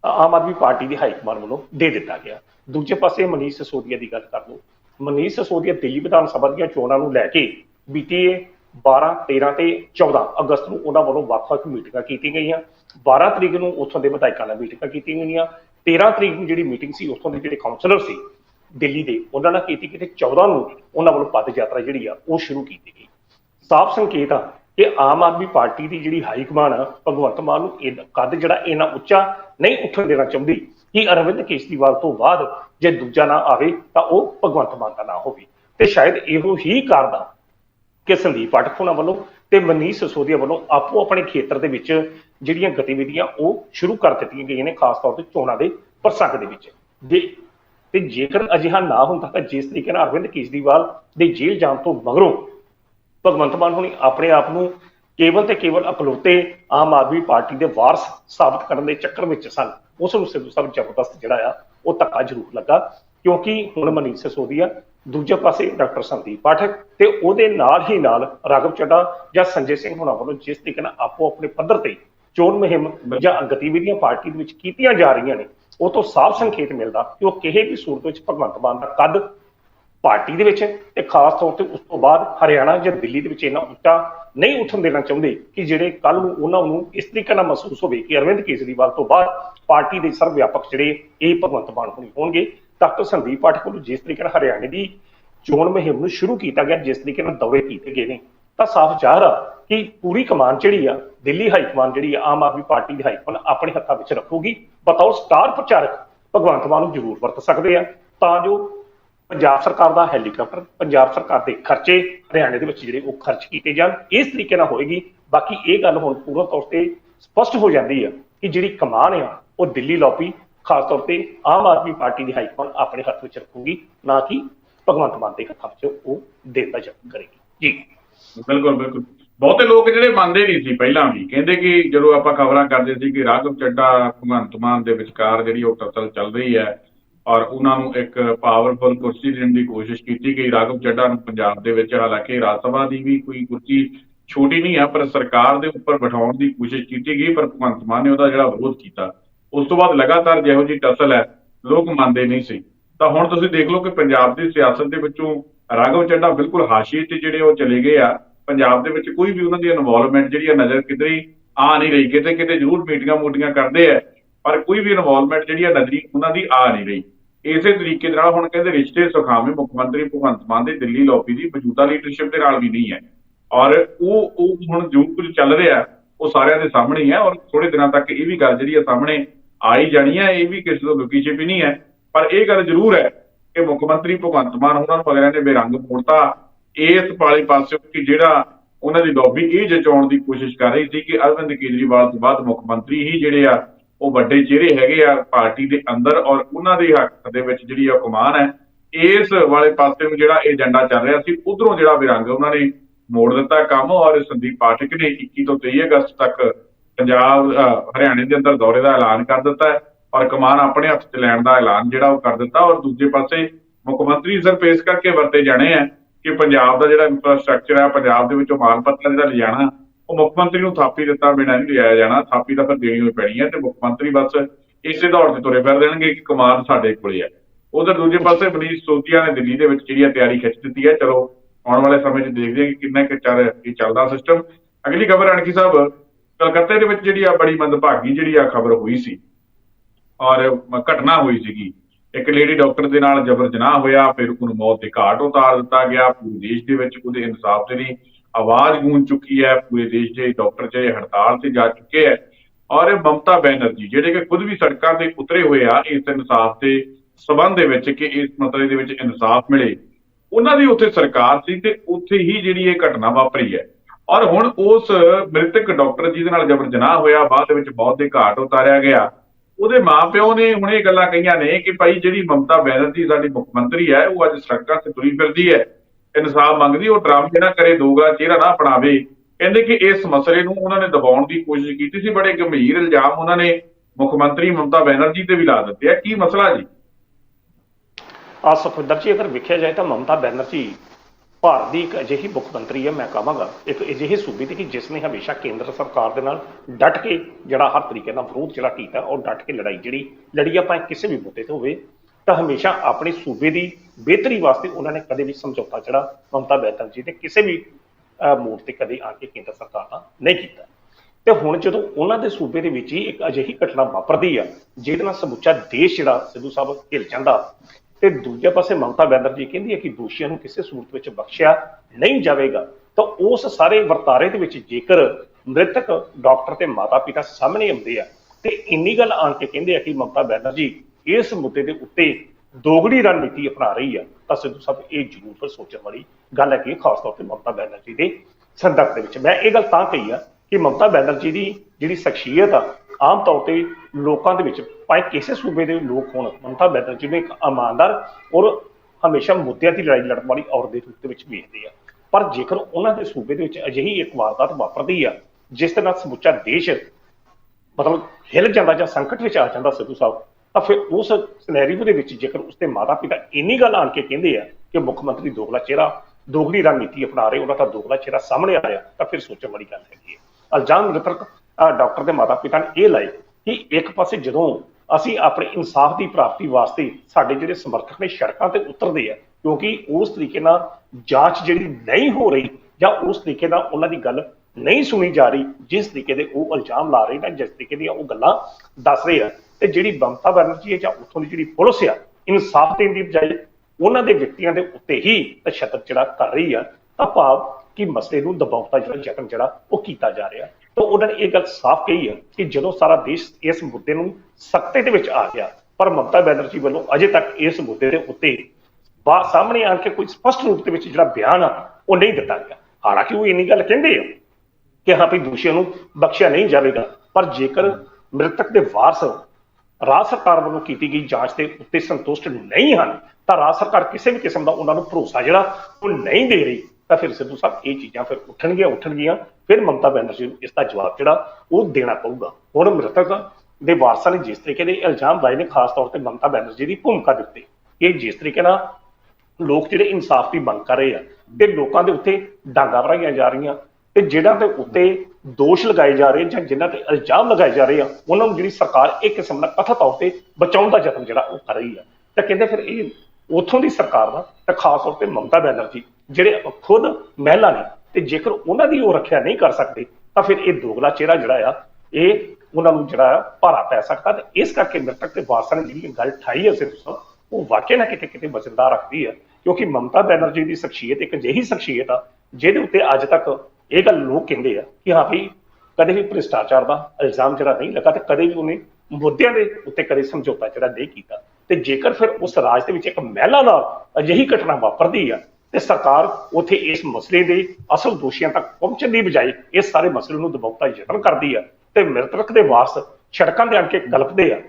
ਆਮ ਆਦਮੀ ਪਾਰਟੀ ਦੀ ਹਾਈ ਕਮਾਂਡ ਵੱਲੋਂ ਦੇ ਦਿੱਤਾ ਗਿਆ। ਦੂਜੇ ਪਾਸੇ ਮਨੀਸ਼ ਸਸੋਦੀਆ ਦੀ ਗੱਲ ਕਰ ਲਓ। ਮਨੀਸ਼ ਸਿਸੋਦੀਆ ਦਿੱਲੀ ਵਿਧਾਨ ਸਭਾ ਦੀਆਂ ਚੋਣਾਂ ਨੂੰ ਲੈ ਕੇ ਬੀਤੇ 12 13 ਤੇ 14 ਅਗਸਤ ਨੂੰ ਉਹਨਾਂ ਵੱਲੋਂ ਵੱਖ-ਵੱਖ ਮੀਟਿੰਗਾਂ ਕੀਤੀਆਂ ਗਈਆਂ। 12 ਤਰੀਕ ਨੂੰ ਉੱਥੋਂ ਦੇ ਵਿਧਾਇਕਾਂ ਨਾਲ ਮੀਟਿੰਗਾਂ ਕੀਤੀਆਂ ਗਈਆਂ। 13 ਤਰੀਕ ਨੂੰ ਜਿਹੜੀ ਮੀਟਿੰਗ ਸੀ, ਉੱਥੋਂ ਦੇ ਜਿਹੜੇ ਕਾਉਂਸਲਰ ਸੀ ਦਿੱਲੀ ਦੇ, ਉਹਨਾਂ ਨਾਲ ਕੀਤੀ ਕਿਤੇ 14 ਨੂੰ ਉਹਨਾਂ ਵੱਲੋਂ ਪਦ ਯਾਤਰਾ ਜਿਹੜੀ ਆ, ਉਹ ਸ਼ੁਰੂ ਕੀਤੀ ਗਈ। ਸਾਫ਼ ਸੰਕੇਤ ਆ ਕਿ ਆਮ ਆਦਮੀ ਪਾਰਟੀ ਦੀ ਜਿਹੜੀ ਹਾਈ ਕਮਾਨ ਆ, ਭਗਵੰਤ ਮਾਨ ਨੂੰ ਇਹ ਕੱਦ ਜਿਹੜਾ ਇਹਨਾਂ ਉੱਚਾ ਨਹੀਂ ਉੱਠਣ ਦੇਣਾ ਚਾਹੁੰਦੀ ਕਿ ਅਰਵਿੰਦ ਕੇਜਰੀਵਾਲ ਤੋਂ ਬਾਅਦ ਜੇ ਦੂਜਾ ਨਾ ਆਵੇ ਤਾਂ ਉਹ ਭਗਵੰਤ ਮਾਨ ਦਾ ਨਾ ਹੋਵੇ। ਤੇ ਸ਼ਾਇਦ ਇਹੋ ਹੀ ਕਾਰਨ ਆ ਕਿ ਸੰਦੀਪ ਪਾਠਕ ਹੋਣਾ ਵੱਲੋਂ ਤੇ ਮਨੀਸ਼ ਸਸੋਦੀਆ ਵੱਲੋਂ ਆਪੋ ਆਪਣੇ ਖੇਤਰ ਦੇ ਵਿੱਚ ਜਿਹੜੀਆਂ ਗਤੀਵਿਧੀਆਂ ਉਹ ਸ਼ੁਰੂ ਕਰ ਦਿੱਤੀਆਂ ਗਈਆਂ ਨੇ, ਖਾਸ ਤੌਰ ਤੇ ਚੋਣਾਂ ਦੇ ਪ੍ਰਸੰਗ ਦੇ ਵਿੱਚ। ਜੇ ਤੇ ਜੇਕਰ ਅਜਿਹਾ ਨਾ ਹੁੰਦਾ ਤਾਂ ਜਿਸ ਤਰੀਕੇ ਨਾਲ ਅਰਵਿੰਦ ਕੇਜਰੀਵਾਲ ਦੇ ਜੇਲ੍ਹ ਜਾਣ ਤੋਂ ਮਗਰੋਂ ਭਗਵੰਤ ਮਾਨ ਹੁਣੀ ਆਪਣੇ ਆਪ ਨੂੰ ਕੇਵਲ ਤੇ ਕੇਵਲ ਅਕਲੌਤੇ ਆਮ ਆਦਮੀ ਪਾਰਟੀ ਦੇ ਵਾਰਸ ਸਾਬਤ ਕਰਨ ਦੇ ਚੱਕਰ ਵਿੱਚ ਸਨ। ਉਸ ਨੂੰ ਸਿੱਧੂ ਸਾਹਿਬ ਜ਼ਬਰਦਸਤ ਜਿਹੜਾ ਆ, ਉਹ ਧੱਕਾ ਜ਼ਰੂਰ ਲੱਗਾ, ਕਿਉਂਕਿ ਹੁਣ ਮਨੀਸ਼ ਸਿਸੋਦੀਆ ਦੂਜੇ ਪਾਸੇ ਡਾਕਟਰ ਸੰਦੀਪ ਪਾਠਕ ਤੇ ਉਹਦੇ ਨਾਲ ਹੀ ਨਾਲ ਰਾਘਵ ਚੱਡਾ ਜਾਂ ਸੰਜੇ ਸਿੰਘ ਹੋਣਾ ਵੱਲੋਂ ਜਿਸ ਤਰੀਕੇ ਨਾਲ ਆਪੋ ਆਪਣੇ ਪੱਧਰ ਤੇ ਚੋਣ ਮੁਹਿੰਮ ਜਾਂ ਗਤੀਵਿਧੀਆਂ ਪਾਰਟੀ ਦੇ ਵਿੱਚ ਕੀਤੀਆਂ ਜਾ ਰਹੀਆਂ ਨੇ, ਉਹ ਤੋਂ ਸਾਫ਼ ਸੰਕੇਤ ਮਿਲਦਾ ਕਿ ਉਹ ਕਿਸੇ ਵੀ ਸੂਰਤ ਵਿੱਚ ਭਗਵੰਤ ਮਾਨ ਦਾ ਕੱਦ ਪਾਰਟੀ ਦੇ ਵਿੱਚ ਤੇ ਖਾਸ ਤੌਰ ਤੇ ਉਸ ਤੋਂ ਬਾਅਦ ਹਰਿਆਣਾ ਜਾਂ ਦਿੱਲੀ ਦੇ ਵਿੱਚ ਇਹਨਾਂ ਉੱਚਾ ਨਹੀਂ ਉੱਠਣ ਦੇਣਾ ਚਾਹੁੰਦੇ ਕਿ ਜਿਹੜੇ ਕੱਲ ਨੂੰ ਉਹਨਾਂ ਨੂੰ ਇਸ ਤਰੀਕੇ ਨਾਲ ਮਹਿਸੂਸ ਹੋਵੇ ਕਿ ਅਰਵਿੰਦ ਕੇਜਰੀਵਾਲ ਤੋਂ ਬਾਅਦ ਪਾਰਟੀ ਦੇ ਸਰਵ ਵਿਆਪਕ ਜਿਹੜੇ ਇਹ ਭਗਵੰਤ ਮਾਨ ਹੋਣੀ ਹੋਣਗੇ, ਡਾਕਟਰ ਸੰਦੀਪ ਪਾਠਕ ਨੂੰ ਜਿਸ ਤਰੀਕੇ ਨਾਲ ਹਰਿਆਣੇ ਦੀ ਚੋਣ ਮੁਹਿੰਮ ਨੂੰ ਸ਼ੁਰੂ ਕੀਤਾ ਗਿਆ, ਜਿਸ ਤਰੀਕੇ ਨਾਲ ਦੌਰੇ ਕੀਤੇ ਗਏ ਨੇ, ਤਾਂ ਸਾਫ਼ ਜ਼ਾਹਰ ਆ ਕਿ ਪੂਰੀ ਕਮਾਨ ਜਿਹੜੀ ਆ, ਦਿੱਲੀ ਹਾਈ ਕਮਾਨ ਜਿਹੜੀ ਆ, ਆਮ ਆਦਮੀ ਪਾਰਟੀ ਦੀ ਹਾਈ ਕਮਾਨ ਆਪਣੇ ਹੱਥਾਂ ਵਿੱਚ ਰੱਖੂਗੀ, ਬਤੌਰ ਸਟਾਰ ਪ੍ਰਚਾਰਕ ਭਗਵੰਤ ਮਾਨ ਨੂੰ ਜ਼ਰੂਰ ਵਰਤ ਸਕਦੇ ਆ, ਤਾਂ ਜੋ ਪੰਜਾਬ ਸਰਕਾਰ ਦਾ ਹੈਲੀਕਾਪਟਰ, ਪੰਜਾਬ ਸਰਕਾਰ ਦੇ ਖਰਚੇ ਹਰਿਆਣੇ ਦੇ ਵਿੱਚ ਜਿਹੜੇ ਉਹ ਖਰਚ ਕੀਤੇ ਜਾਣ, ਇਸ ਤਰੀਕੇ ਨਾਲ ਹੋਏਗੀ। ਬਾਕੀ ਇਹ ਗੱਲ ਹੁਣ ਪੂਰਨ ਤੌਰ ਤੇ ਸਪਸ਼ਟ ਹੋ ਜਾਂਦੀ ਆ ਕਿ ਜਿਹੜੀ ਕਮਾਨ ਆ, ਉਹ ਦਿੱਲੀ ਲੌਬੀ ਖਾਸ ਤੌਰ ਤੇ ਆਮ ਆਦਮੀ ਪਾਰਟੀ ਦੀ ਹਾਈਕਮਾਨ ਆਪਣੇ ਹੱਥ ਵਿੱਚ ਰੱਖੂਗੀ, ਨਾ ਕਿ ਭਗਵੰਤ ਮਾਨ ਦੇ ਹੱਥਾਂ ਵਿੱਚ ਉਹ ਦੇਣ ਦਾ ਯਤਨ ਕਰੇਗੀ। ਜੀ। ਬਿਲਕੁਲ ਬਿਲਕੁਲ। ਬਹੁਤੇ ਲੋਕ ਜਿਹੜੇ ਮੰਨਦੇ ਨਹੀਂ ਸੀ ਪਹਿਲਾਂ ਵੀ, ਕਹਿੰਦੇ ਕਿ ਜਦੋਂ ਆਪਾਂ ਖਬਰਾਂ ਕਰਦੇ ਸੀ ਕਿ ਰਾਘਵ ਚੱਡਾ ਭਗਵੰਤ ਮਾਨ ਦੇ ਵਿਚਕਾਰ ਜਿਹੜੀ ਉਹ ਟੱਸਲ ਚੱਲ ਰਹੀ ਹੈ ਔਰ ਉਹਨਾਂ ਨੂੰ ਇੱਕ ਪਾਵਰਫੁਲ ਕੁਰਸੀ ਦੇਣ ਦੀ ਕੋਸ਼ਿਸ਼ ਕੀਤੀ ਗਈ। ਰਾਘਵ ਚੱਡਾ ਨੂੰ ਪੰਜਾਬ ਦੇ ਵਿੱਚ ਹਾਲਾਂਕਿ ਰਾਜ ਸਭਾ ਦੀ ਵੀ ਕੋਈ ਕੁਰਸੀ ਛੋਟੀ ਨਹੀਂ ਹੈ, ਪਰ ਸਰਕਾਰ ਦੇ ਉੱਪਰ ਬਿਠਾਉਣ ਦੀ ਕੋਸ਼ਿਸ਼ ਕੀਤੀ ਗਈ, ਪਰ ਭਗਵੰਤ ਮਾਨ ਨੇ ਉਹਦਾ ਜਿਹੜਾ ਵਿਰੋਧ ਕੀਤਾ। ਉਸ ਤੋਂ ਬਾਅਦ ਲਗਾਤਾਰ ਜਿਹੋ ਜਿਹੀ ਟਸਲ ਹੈ, ਲੋਕ ਮੰਨਦੇ ਨਹੀਂ ਸੀ। ਤਾਂ ਹੁਣ ਤੁਸੀਂ ਦੇਖ ਲਓ ਕਿ ਪੰਜਾਬ ਦੀ ਸਿਆਸਤ ਦੇ ਵਿੱਚੋਂ ਰਾਘਵ ਚੱਡਾ ਬਿਲਕੁਲ ਹਾਸ਼ੀਏ ਤੇ ਜਿਹੜੇ ਉਹ ਚਲੇ ਗਏ ਆ। ਪੰਜਾਬ ਦੇ ਵਿੱਚ ਕੋਈ ਵੀ ਉਹਨਾਂ ਦੀ ਇਨਵੋਲਵਮੈਂਟ ਜਿਹੜੀ ਆ ਨਜ਼ਰ ਕਿਤੇ ਆ ਨਹੀਂ ਰਹੀ। ਕਿਤੇ ਕਿਤੇ ਜ਼ਰੂਰ ਮੀਟਿੰਗਾਂ ਮੂਟੀਆਂ ਕਰਦੇ ਆ, ਪਰ ਕੋਈ ਵੀ ਇਨਵੋਲਵਮੈਂਟ ਜਿਹੜੀ ਆ ਨਜ਼ਰੀ ਉਹਨਾਂ ਦੀ ਆ ਨਹੀਂ ਰਹੀ। ਇਸੇ ਤਰੀਕੇ ਦੇ ਨਾਲ ਹੁਣ ਕਹਿੰਦੇ ਰਿਸ਼ਤੇ ਸੁਖਾਵੇਂ ਮੁੱਖ ਮੰਤਰੀ ਭਗਵੰਤ ਮਾਨ ਦੇ ਦਿੱਲੀ ਲੌਬੀ ਦੀ ਮੌਜੂਦਾ ਲੀਡਰਸ਼ਿਪ ਦੇ ਨਾਲ ਵੀ ਨਹੀਂ ਹੈ। ਔਰ ਉਹ ਉਹ ਹੁਣ ਜੋ ਕੁਝ ਚੱਲ ਰਿਹਾ, ਉਹ ਸਾਰਿਆਂ ਦੇ ਸਾਹਮਣੇ ਹੀ ਹੈ ਔਰ ਥੋੜੇ ਦਿਨਾਂ ਤੱਕ ਇਹ ਵੀ ਗੱਲ ਜਿਹੜੀ ਆ ਸਾਹਮਣੇ ਆਈ ਜਾਣੀ ਹੈ, ਇਹ ਵੀ ਕਿਸੇ ਤੋਂ ਲੁਕੀ ਛਿਪੀ ਨਹੀਂ ਹੈ। ਪਰ ਇਹ ਗੱਲ ਜ਼ਰੂਰ ਹੈ ਕਿ ਮੁੱਖ ਮੰਤਰੀ ਭਗਵੰਤ ਮਾਨ ਉਹਨਾਂ ਨੂੰ ਅਗਲਿਆਂ ਨੇ ਬੇਰੰਗ ਮੋੜਤਾ। ਇਸ ਪਾਲੀ ਪਾਸੇ ਕਿ ਜਿਹੜਾ ਉਹਨਾਂ ਦੀ ਲੌਬੀ ਇਹ ਜਚਾਉਣ ਦੀ ਕੋਸ਼ਿਸ਼ ਕਰ ਰਹੀ ਸੀ ਕਿ ਅਰਵਿੰਦ ਕੇਜਰੀਵਾਲ ਤੋਂ ਬਾਅਦ ਮੁੱਖ ਮੰਤਰੀ ਹੀ ਜਿਹੜੇ ਆ ਉਹ ਵੱਡੇ ਚਿਹਰੇ ਹੈਗੇ ਆ ਪਾਰਟੀ ਦੇ ਅੰਦਰ ਔਰ ਉਹਨਾਂ ਦੇ ਹੱਕ ਦੇ ਵਿੱਚ ਜਿਹੜੀ ਆ ਕਮਾਨ ਹੈ ਇਸ ਵਾਲੇ ਪਾਸੇ ਨੂੰ ਜਿਹੜਾ ਏਜੰਡਾ ਚੱਲ ਰਿਹਾ ਸੀ ਉਧਰੋਂ ਜਿਹੜਾ ਵਿਰੰਗ ਉਹਨਾਂ ਨੇ ਮੋੜ ਦਿੱਤਾ ਕੰਮ ਔਰ ਸੰਦੀਪ ਪਾਠਕ ਨੇ 21 ਤੋਂ 23 ਅਗਸਤ ਤੱਕ ਪੰਜਾਬ ਅਹ, ਹਰਿਆਣੇ ਦੇ ਅੰਦਰ ਦੌਰੇ ਦਾ ਐਲਾਨ ਕਰ ਦਿੱਤਾ ਹੈ ਔਰ ਕਮਾਨ ਆਪਣੇ ਹੱਥ 'ਚ ਲੈਣ ਦਾ ਐਲਾਨ ਜਿਹੜਾ ਉਹ ਕਰ ਦਿੱਤਾ ਔਰ ਦੂਜੇ ਪਾਸੇ ਮੁੱਖ ਮੰਤਰੀ ਸਿਰਫ ਇਸ ਕਰਕੇ ਵਰਤੇ ਜਾਣੇ ਆ ਕਿ ਪੰਜਾਬ ਦਾ ਜਿਹੜਾ ਇਨਫਰਾਸਟ੍ਰਕਚਰ ਹੈ ਪੰਜਾਬ ਦੇ ਵਿੱਚੋਂ ਮਾਲ ਪੱਤਰ ਜਿਹੜਾ ਲਿਜਾਣਾ ਉਹ ਮੁੱਖ ਮੰਤਰੀ ਨੂੰ ਥਾਪੀ ਦਿੱਤਾ, ਬਿਨਾਂ ਨਹੀਂ ਲਿਆਇਆ ਜਾਣਾ, ਥਾਪੀ ਤਾਂ ਫਿਰ ਦੇਣੀ ਹੋਈ ਪੈਣੀ ਹੈ ਤੇ ਮੁੱਖ ਮੰਤਰੀ ਬਸ ਇਸੇ ਦੌੜ ਤੇ ਤੁਰੇ ਫਿਰ ਦੇਣਗੇ ਕਿ ਕਮਾਨ ਸਾਡੇ ਕੋਲੇ ਹੈ। ਉਧਰ ਦੂਜੇ ਪਾਸੇ ਮਨੀਸ਼ ਸੋਧੀਆ ਨੇ ਦਿੱਲੀ ਦੇ ਵਿੱਚ ਜਿਹੜੀ ਆ ਤਿਆਰੀ ਖਿੱਚ ਦਿੱਤੀ ਹੈ। ਚਲੋ, ਆਉਣ ਵਾਲੇ ਸਮੇਂ 'ਚ ਦੇਖਦੇ ਹਾਂ ਕਿ ਕਿੰਨਾ ਕੁ ਚੱਲ ਇਹ ਚੱਲਦਾ ਸਿਸਟਮ ਅਗਲੀ ਖਬਰ ਅਣਖੀ ਸਾਹਿਬ, ਕਲਕੱਤੇ ਦੇ ਵਿੱਚ ਜਿਹੜੀ ਆ ਬੜੀ ਮੰਦਭਾਗੀ ਜਿਹੜੀ ਆ ਖਬਰ ਹੋਈ ਸੀ, ਔਰ ਘਟਨਾ ਹੋਈ ਸੀਗੀ। ਇੱਕ ਲੇਡੀ ਡਾਕਟਰ ਦੇ ਨਾਲ ਜਬਰ ਜਨਾਹ ਹੋਇਆ, ਫਿਰ ਉਹਨੂੰ ਮੌਤ ਦੇ ਘਾਟ ਉਤਾਰ ਦਿੱਤਾ ਗਿਆ, ਪੂਰੇ ਦੇਸ਼ ਦੇ ਵਿੱਚ ਉਹਦੇ ਇਨਸਾਫ ਦੇ ਲਈ ਆਵਾਜ਼ ਗੂੰਜ ਚੁੱਕੀ ਹੈ, ਪੂਰੇ ਦੇਸ਼ ਦੇ ਡਾਕਟਰ ਜਿਹੜੇ ਹੜਤਾਲ ਤੇ ਜਾ ਚੁੱਕੇ ਹੈ ਔਰ ਮਮਤਾ ਬੈਨਰਜੀ ਜਿਹੜੇ ਕਿ ਖੁਦ ਵੀ ਸੜਕਾਂ ਤੇ ਉਤਰੇ ਹੋਏ ਆ, ਇਸ ਇਨਸਾਫ ਦੇ ਸਬੰਧ ਦੇ ਵਿੱਚ ਕਿ ਇਸ ਮਸਲੇ ਦੇ ਵਿੱਚ ਇਨਸਾਫ ਮਿਲੇ। ਉਹਨਾਂ ਦੀ ਉੱਥੇ ਸਰਕਾਰ ਸੀ ਤੇ ਉੱਥੇ ਹੀ ਜਿਹੜੀ ਇਹ ਘਟਨਾ ਵਾਪਰੀ ਹੈ। ਔਰ ਹੁਣ ਉਸ ਮ੍ਰਿਤਕ ਡਾਕਟਰ ਜੀ ਦੇ ਨਾਲ ਜਬਰ ਜਨਾਹ ਹੋਇਆ, ਬਾਅਦ ਦੇ ਵਿੱਚ ਬਹੁਤ ਦੇ ਘਾਟ ਉਤਾਰਿਆ ਗਿਆ। ਉਹਦੇ ਮਾਪਿਓ ਨੇ ਹੁਣ ਇਹ ਗੱਲਾਂ ਕਹੀਆਂ ਨੇ ਕਿ ਭਾਈ ਜਿਹੜੀ ਮਮਤਾ ਬੈਨਰਜੀ ਸਾਡੀ ਮੁੱਖ ਮੰਤਰੀ ਹੈ, ਉਹ ਅੱਜ ਸੜਕਾਂ ਤੇ ਤੁਰੀ ਫਿਰਦੀ ਹੈ। ਇਨਸਾਫ ਮੰਗਦੀ, ਉਹ ਡਰਾਮ ਜਿਹੜਾ ਕਰੇ ਦੋਗਲਾ ਚਿਹਰਾ ਨਾ ਅਪਣਾਵੇ, ਕਹਿੰਦੇ ਕਿ ਇਸ ਮਸਲੇ ਨੂੰ ਉਹਨਾਂ ਨੇ ਦਬਾਉਣ ਦੀ ਕੋਸ਼ਿਸ਼ ਕੀਤੀ ਸੀ, ਬੜੇ ਗੰਭੀਰ ਇਲਜ਼ਾਮ ਉਹਨਾਂ ਨੇ ਮੁੱਖ ਮੰਤਰੀ ਮਮਤਾ ਬੈਨਰਜੀ ਤੇ ਵੀ ਲਾ ਦਿੱਤੇ ਆ। ਕੀ ਮਸਲਾ ਜੀ? ਆ ਸੁਖਵਿੰਦਰ ਜੀ, ਅਗਰ ਵੇਖਿਆ ਜਾਏ ਤਾਂ ਮਮਤਾ ਬੈਨਰਜੀ ਭਾਰਤ ਦੀ ਇੱਕ ਅਜਿਹੀ ਮੁੱਖ ਮੰਤਰੀ ਹੈ ਮੈਂ ਕਹਾਂਗਾ, ਇੱਕ ਅਜਿਹੇ ਸੂਬੇ ਦੀ ਕਿ ਜਿਸ ਨੇ ਹਮੇਸ਼ਾ ਕੇਂਦਰ ਸਰਕਾਰ ਦੇ ਨਾਲ ਡਟ ਕੇ ਜਿਹੜਾ ਹਰ ਤਰੀਕੇ ਨਾਲ ਵਿਰੋਧ ਜਿਹੜਾ ਕੀਤਾ ਔਰ ਡਟ ਕੇ ਲੜਾਈ ਜਿਹੜੀ, ਲੜੀ ਆਪਾਂ ਕਿਸੇ ਵੀ ਮੁੱਦੇ ਤੇ ਹੋਵੇ ਤਾਂ ਹਮੇਸ਼ਾ ਆਪਣੇ ਸੂਬੇ ਦੀ ਬਿਹਤਰੀ ਵਾਸਤੇ ਉਹਨਾਂ ਨੇ ਕਦੇ ਵੀ ਸਮਝੌਤਾ ਜਿਹੜਾ ਮਮਤਾ ਬੈਨਰਜੀ ਨੇ ਕਿਸੇ ਵੀ ਮੋੜ ਤੇ ਕਦੇ ਆ ਕੇ ਕੇਂਦਰ ਸਰਕਾਰ ਨਾਲ ਨਹੀਂ ਕੀਤਾ। ਤੇ ਹੁਣ ਜਦੋਂ ਉਹਨਾਂ ਦੇ ਸੂਬੇ ਦੇ ਵਿੱਚ ਹੀ ਇੱਕ ਅਜਿਹੀ ਘਟਨਾ ਵਾਪਰਦੀ ਆ, ਜਿਹਦੇ ਨਾਲ ਸਮੁੱਚਾ ਦੇਸ਼ ਜਿਹੜਾ ਸਿੱਧੂ ਸਾਹਿਬ ਹਿਲ ਜਾਂਦਾ, ਤੇ ਦੂਜੇ ਪਾਸੇ ਮਮਤਾ ਬੈਨਰਜੀ ਕਹਿੰਦੀ ਹੈ ਕਿ ਦੋਸ਼ੀਆਂ ਨੂੰ ਕਿਸੇ ਸੂਰਤ ਵਿੱਚ ਬਖਸ਼ਿਆ ਨਹੀਂ ਜਾਵੇਗਾ, ਤਾਂ ਉਸ ਸਾਰੇ ਵਰਤਾਰੇ ਦੇ ਵਿੱਚ ਜੇਕਰ ਮ੍ਰਿਤਕ ਡਾਕਟਰ ਤੇ ਮਾਤਾ ਪਿਤਾ ਸਾਹਮਣੇ ਆਉਂਦੇ ਆ, ਤੇ ਇੰਨੀ ਗੱਲ ਆਣ ਕੇ ਕਹਿੰਦੇ ਆ ਕਿ ਮਮਤਾ ਬੈਨਰਜੀ ਇਸ ਮੁੱਦੇ ਦੇ ਉੱਤੇ ਦੋਗੜੀ ਰਣਨੀਤੀ ਅਪਣਾ ਰਹੀ ਆ, ਤਾਂ ਸਿੱਧੂ ਸਾਹਿਬ ਇਹ ਜ਼ਰੂਰ ਸੋਚਣ ਵਾਲੀ ਗੱਲ ਹੈ ਕਿ ਖਾਸ ਤੌਰ ਤੇ ਮਮਤਾ ਬੈਨਰਜੀ ਦੇ ਸੰਦਰਭ ਦੇ ਵਿੱਚ। ਮੈਂ ਇਹ ਗੱਲ ਤਾਂ ਕਹੀ ਆ ਕਿ ਮਮਤਾ ਬੈਨਰਜੀ ਦੀ ਜਿਹੜੀ ਸ਼ਖਸੀਅਤ ਆ, ਆਮ ਤੌਰ ਤੇ ਲੋਕਾਂ ਦੇ ਵਿੱਚ ਭਾਵੇਂ ਕਿਸੇ ਸੂਬੇ ਦੇ ਲੋਕ ਹੋਣ, ਮਮਤਾ ਬੈਨਰਜੀ ਨੂੰ ਇੱਕ ਇਮਾਨਦਾਰ ਔਰ ਹਮੇਸ਼ਾ ਮੁੱਦਿਆਂ ਦੀ ਲੜਾਈ ਲੜਨ ਵਾਲੀ ਔਰਤ ਦੇ ਰੂਪ ਦੇ ਵਿੱਚ ਵੇਖਦੇ ਆ। ਪਰ ਜੇਕਰ ਉਹਨਾਂ ਦੇ ਸੂਬੇ ਦੇ ਵਿੱਚ ਅਜਿਹੀ ਇੱਕ ਵਾਰਦਾਤ ਵਾਪਰਦੀ ਆ, ਜਿਸ ਦੇ ਨਾਲ ਸਮੁੱਚਾ ਦੇਸ਼ ਮਤਲਬ ਹਿਲ ਜਾਂਦਾ ਜਾਂ ਸੰਕਟ ਵਿੱਚ ਆ ਜਾਂਦਾ ਸਿੱਧੂ ਸਾਹਿਬ ਤਾਂ ਫਿਰ ਉਸ ਸਿਨੈਰੀਓ ਦੇ ਵਿੱਚ ਜੇਕਰ ਉਸਦੇ ਮਾਤਾ ਪਿਤਾ ਇੰਨੀ ਗੱਲ ਆਣ ਕੇ ਕਹਿੰਦੇ ਆ ਕਿ ਮੁੱਖ ਮੰਤਰੀ ਦੋਗਲਾ ਚਿਹਰਾ, ਦੋਗਲੀ ਰਣਨੀਤੀ ਅਪਣਾ ਰਹੇ, ਉਹਨਾਂ ਦਾ ਦੋਗਲਾ ਚਿਹਰਾ ਸਾਹਮਣੇ ਆ ਰਿਹਾ, ਤਾਂ ਫਿਰ ਸੋਚਣ ਵਾਲੀ ਗੱਲ ਹੈਗੀ ਹੈ। ਅਲਜਾਮ ਮ੍ਰਿਤਕ ਡਾਕਟਰ ਦੇ ਮਾਤਾ ਪਿਤਾ ਨੇ ਇਹ ਲਾਏ ਕਿ ਇੱਕ ਪਾਸੇ ਜਦੋਂ ਅਸੀਂ ਆਪਣੇ ਇਨਸਾਫ ਦੀ ਪ੍ਰਾਪਤੀ ਵਾਸਤੇ ਸਾਡੇ ਜਿਹੜੇ ਸਮਰਥਕ ਨੇ ਸੜਕਾਂ ਤੇ ਉਤਰਦੇ ਆ, ਕਿਉਂਕਿ ਉਸ ਤਰੀਕੇ ਨਾਲ ਜਾਂਚ ਜਿਹੜੀ ਨਹੀਂ ਹੋ ਰਹੀ ਜਾਂ ਉਸ ਤਰੀਕੇ ਨਾਲ ਉਹਨਾਂ ਦੀ ਗੱਲ ਨਹੀਂ ਸੁਣੀ ਜਾ ਰਹੀ, ਜਿਸ ਤਰੀਕੇ ਦੇ ਉਹ ਇਲਜ਼ਾਮ ਲਾ ਰਹੇ ਨੇ, ਜਿਸ ਤਰੀਕੇ ਦੀਆਂ ਉਹ ਗੱਲਾਂ ਦੱਸ ਰਹੇ ਆ, ਤੇ ਜਿਹੜੀ ਮਮਤਾ ਬੈਨਰਜੀ ਹੈ ਜਾਂ ਉੱਥੋਂ ਦੀ ਜਿਹੜੀ ਪੁਲਿਸ ਆ, ਇਨਸਾਫ ਦੇਣ ਦੀ ਬਜਾਏ ਉਹਨਾਂ ਦੇ ਵਿਅਕਤੀਆਂ ਦੇ ਉੱਤੇ ਹੀ ਤਸ਼ੱਦਦ ਜਿਹੜਾ ਕਰ ਰਹੀ ਆ, ਤਾਂ ਭਾਵ ਕਿ ਮਸਲੇ ਨੂੰ ਦਬਾਉਣ ਦਾ ਜਿਹੜਾ ਯਤਨ ਜਿਹੜਾ ਉਹ ਕੀਤਾ ਜਾ ਰਿਹਾ। ਤਾਂ ਉਹਨਾਂ ਨੇ ਇਹ ਗੱਲ ਸਾਫ਼ ਕਹੀ ਹੈ ਕਿ ਜਦੋਂ ਸਾਰਾ ਦੇਸ਼ ਇਸ ਮੁੱਦੇ ਨੂੰ ਸਖਤੇ ਦੇ ਵਿੱਚ ਆ ਗਿਆ, ਪਰ ਮਮਤਾ ਬੈਨਰਜੀ ਵੱਲੋਂ ਅਜੇ ਤੱਕ ਇਸ ਮੁੱਦੇ ਦੇ ਉੱਤੇ ਬਾ ਸਾਹਮਣੇ ਆ ਕੇ ਕੋਈ ਸਪਸ਼ਟ ਰੂਪ ਦੇ ਵਿੱਚ ਜਿਹੜਾ ਬਿਆਨ ਆ, ਉਹ ਨਹੀਂ ਦਿੱਤਾ ਗਿਆ। ਹਾਲਾਂਕਿ ਉਹ ਇੰਨੀ ਗੱਲ ਕਹਿੰਦੇ ਆ ਕਿ ਹਾਂ ਵੀ ਦੋਸ਼ੀਆਂ ਨੂੰ ਬਖਸ਼ਿਆ ਨਹੀਂ ਜਾਵੇਗਾ। ਪਰ ਜੇਕਰ ਮ੍ਰਿਤਕ ਦੇ ਵਾਰਸ ਰਾਜ ਸਰਕਾਰ ਵੱਲੋਂ ਕੀਤੀ ਗਈ ਜਾਂਚ ਦੇ ਉੱਤੇ ਸੰਤੁਸ਼ਟ ਨਹੀਂ ਹਨ, ਤਾਂ ਰਾਜ ਸਰਕਾਰ ਕਿਸੇ ਵੀ ਕਿਸਮ ਦਾ ਉਹਨਾਂ ਨੂੰ ਭਰੋਸਾ ਜਿਹੜਾ ਉਹ ਨਹੀਂ ਦੇ ਰਹੀ, ਤਾਂ ਫਿਰ ਸਿੱਧੂ ਸਾਹਿਬ ਇਹ ਚੀਜ਼ਾਂ ਫਿਰ ਉੱਠਣਗੀਆਂ ਉੱਠਣਗੀਆਂ। ਫਿਰ ਮਮਤਾ ਬੈਨਰਜੀ ਨੂੰ ਇਸ ਦਾ ਜਵਾਬ ਜਿਹੜਾ ਉਹ ਦੇਣਾ ਪਊਗਾ। ਹੁਣ ਮ੍ਰਿਤਕ ਦੇ ਵਾਰਸਾਂ ਨੇ ਜਿਸ ਤਰੀਕੇ ਦੇ ਇਲਜ਼ਾਮ ਲਾਏ ਨੇ, ਖਾਸ ਤੌਰ ਤੇ ਮਮਤਾ ਬੈਨਰਜੀ ਦੀ ਭੂਮਿਕਾ ਦੇ ਉੱਤੇ ਕਿ ਜਿਸ ਤਰੀਕੇ ਨਾਲ ਲੋਕ ਜਿਹੜੇ ਇਨਸਾਫ ਦੀ ਮੰਗ ਕਰ ਰਹੇ ਆ, ਤੇ ਲੋਕਾਂ ਦੇ ਉੱਤੇ ਡਾਂਗਾ ਭਰਾਈਆਂ ਜਾ ਰਹੀਆਂ ਤੇ ਜਿਹੜਾ ਤੇ ਉੱਤੇ ਦੋਸ਼ ਲਗਾਏ ਜਾ ਰਹੇ ਜਾਂ ਜਿਨ੍ਹਾਂ ਤੇ ਇਲਜ਼ਾਮ ਲਗਾਏ ਜਾ ਰਹੇ ਆ, ਉਹਨਾਂ ਨੂੰ ਜਿਹੜੀ ਸਰਕਾਰ ਇੱਕ ਕਿਸਮ ਦਾ ਕਥਾ ਤੌਰ ਤੇ ਬਚਾਉਣ ਦਾ ਯਤਨ ਜਿਹੜਾ ਉਹ ਕਰ ਰਹੀ ਆ। ਤਾਂ ਕਹਿੰਦੇ ਫਿਰ ਇਹ ਉਥੋਂ ਦੀ ਸਰਕਾਰ ਦਾ ਤੇ ਖਾਸ ਤੌਰ ਤੇ ਮਮਤਾ ਬੈਨਰਜੀ, ਜਿਹੜੇ ਖੁਦ ਮਹਿਲਾ ਨੇ ਤੇ ਜੇਕਰ ਉਹਨਾਂ ਦੀ ਉਹ ਰੱਖਿਆ ਨਹੀਂ ਕਰ ਸਕਦੇ, ਤਾਂ ਫਿਰ ਇਹ ਦੋਗਲਾ ਚਿਹਰਾ ਜਿਹੜਾ ਆ, ਇਹ ਉਹਨਾਂ ਨੂੰ ਜਿਹੜਾ ਆ ਭਾਰਾ ਪੈ ਸਕਦਾ ਤੇ ਇਸ ਕਰਕੇ ਮ੍ਰਿਤਕ ਤੇ ਵਾਰਸਾਂ ਨੇ ਜਿਹੜੀ ਗੱਲ ਠਾਈ ਹੈ ਸਿਰਫ, ਉਹ ਵਾਕਿਆ ਨਾ ਕਿਤੇ ਕਿਤੇ ਵਜਨਦਾਰ ਰੱਖਦੀ ਆ। ਕਿਉਂਕਿ ਮਮਤਾ ਬੈਨਰਜੀ ਦੀ ਸ਼ਖਸੀਅਤ ਇੱਕ ਅਜਿਹੀ ਸ਼ਖਸੀਅਤ ਆ, ਜਿਹਦੇ ਉੱਤੇ ਅੱਜ ਤੱਕ ਇਹ ਗੱਲ ਲੋਕ ਕਹਿੰਦੇ ਆ ਕਿ ਹਾਂ ਵੀ ਕਦੇ ਵੀ ਭ੍ਰਿਸ਼ਟਾਚਾਰ ਦਾ ਇਲਜ਼ਾਮ ਜਿਹੜਾ ਨਹੀਂ ਲੱਗਾ ਤੇ ਕਦੇ ਵੀ ਉਹਨੇ ਮੁੱਦਿਆਂ ਦੇ ਉੱਤੇ ਕਦੇ ਸਮਝੌਤਾ ਜਿਹੜਾ ਨਹੀਂ ਕੀਤਾ। ਤੇ ਜੇਕਰ ਫਿਰ ਉਸ ਰਾਜ ਦੇ ਵਿੱਚ ਇੱਕ ਮਹਿਲਾ ਨਾਲ ਅਜਿਹੀ ਘਟਨਾ ਵਾਪਰਦੀ ਆ ਤੇ ਸਰਕਾਰ ਉਥੇ ਇਸ ਮਸਲੇ ਦੇ ਅਸਲ ਦੋਸ਼ੀਆਂ ਤੱਕ ਪਹੁੰਚਣ ਦੀ ਬਜਾਏ ਇਸ ਸਾਰੇ ਮਸਲੇ ਨੂੰ ਦਬਾਉਤਾ ਯਤਨ ਕਰਦੀ ਆ ਤੇ ਮ੍ਰਿਤਕ ਦੇ ਵਾਰਸ ਸੜਕਾਂ ਤੇ ਆਣ ਕੇ ਕਲਪਦੇ ਆ,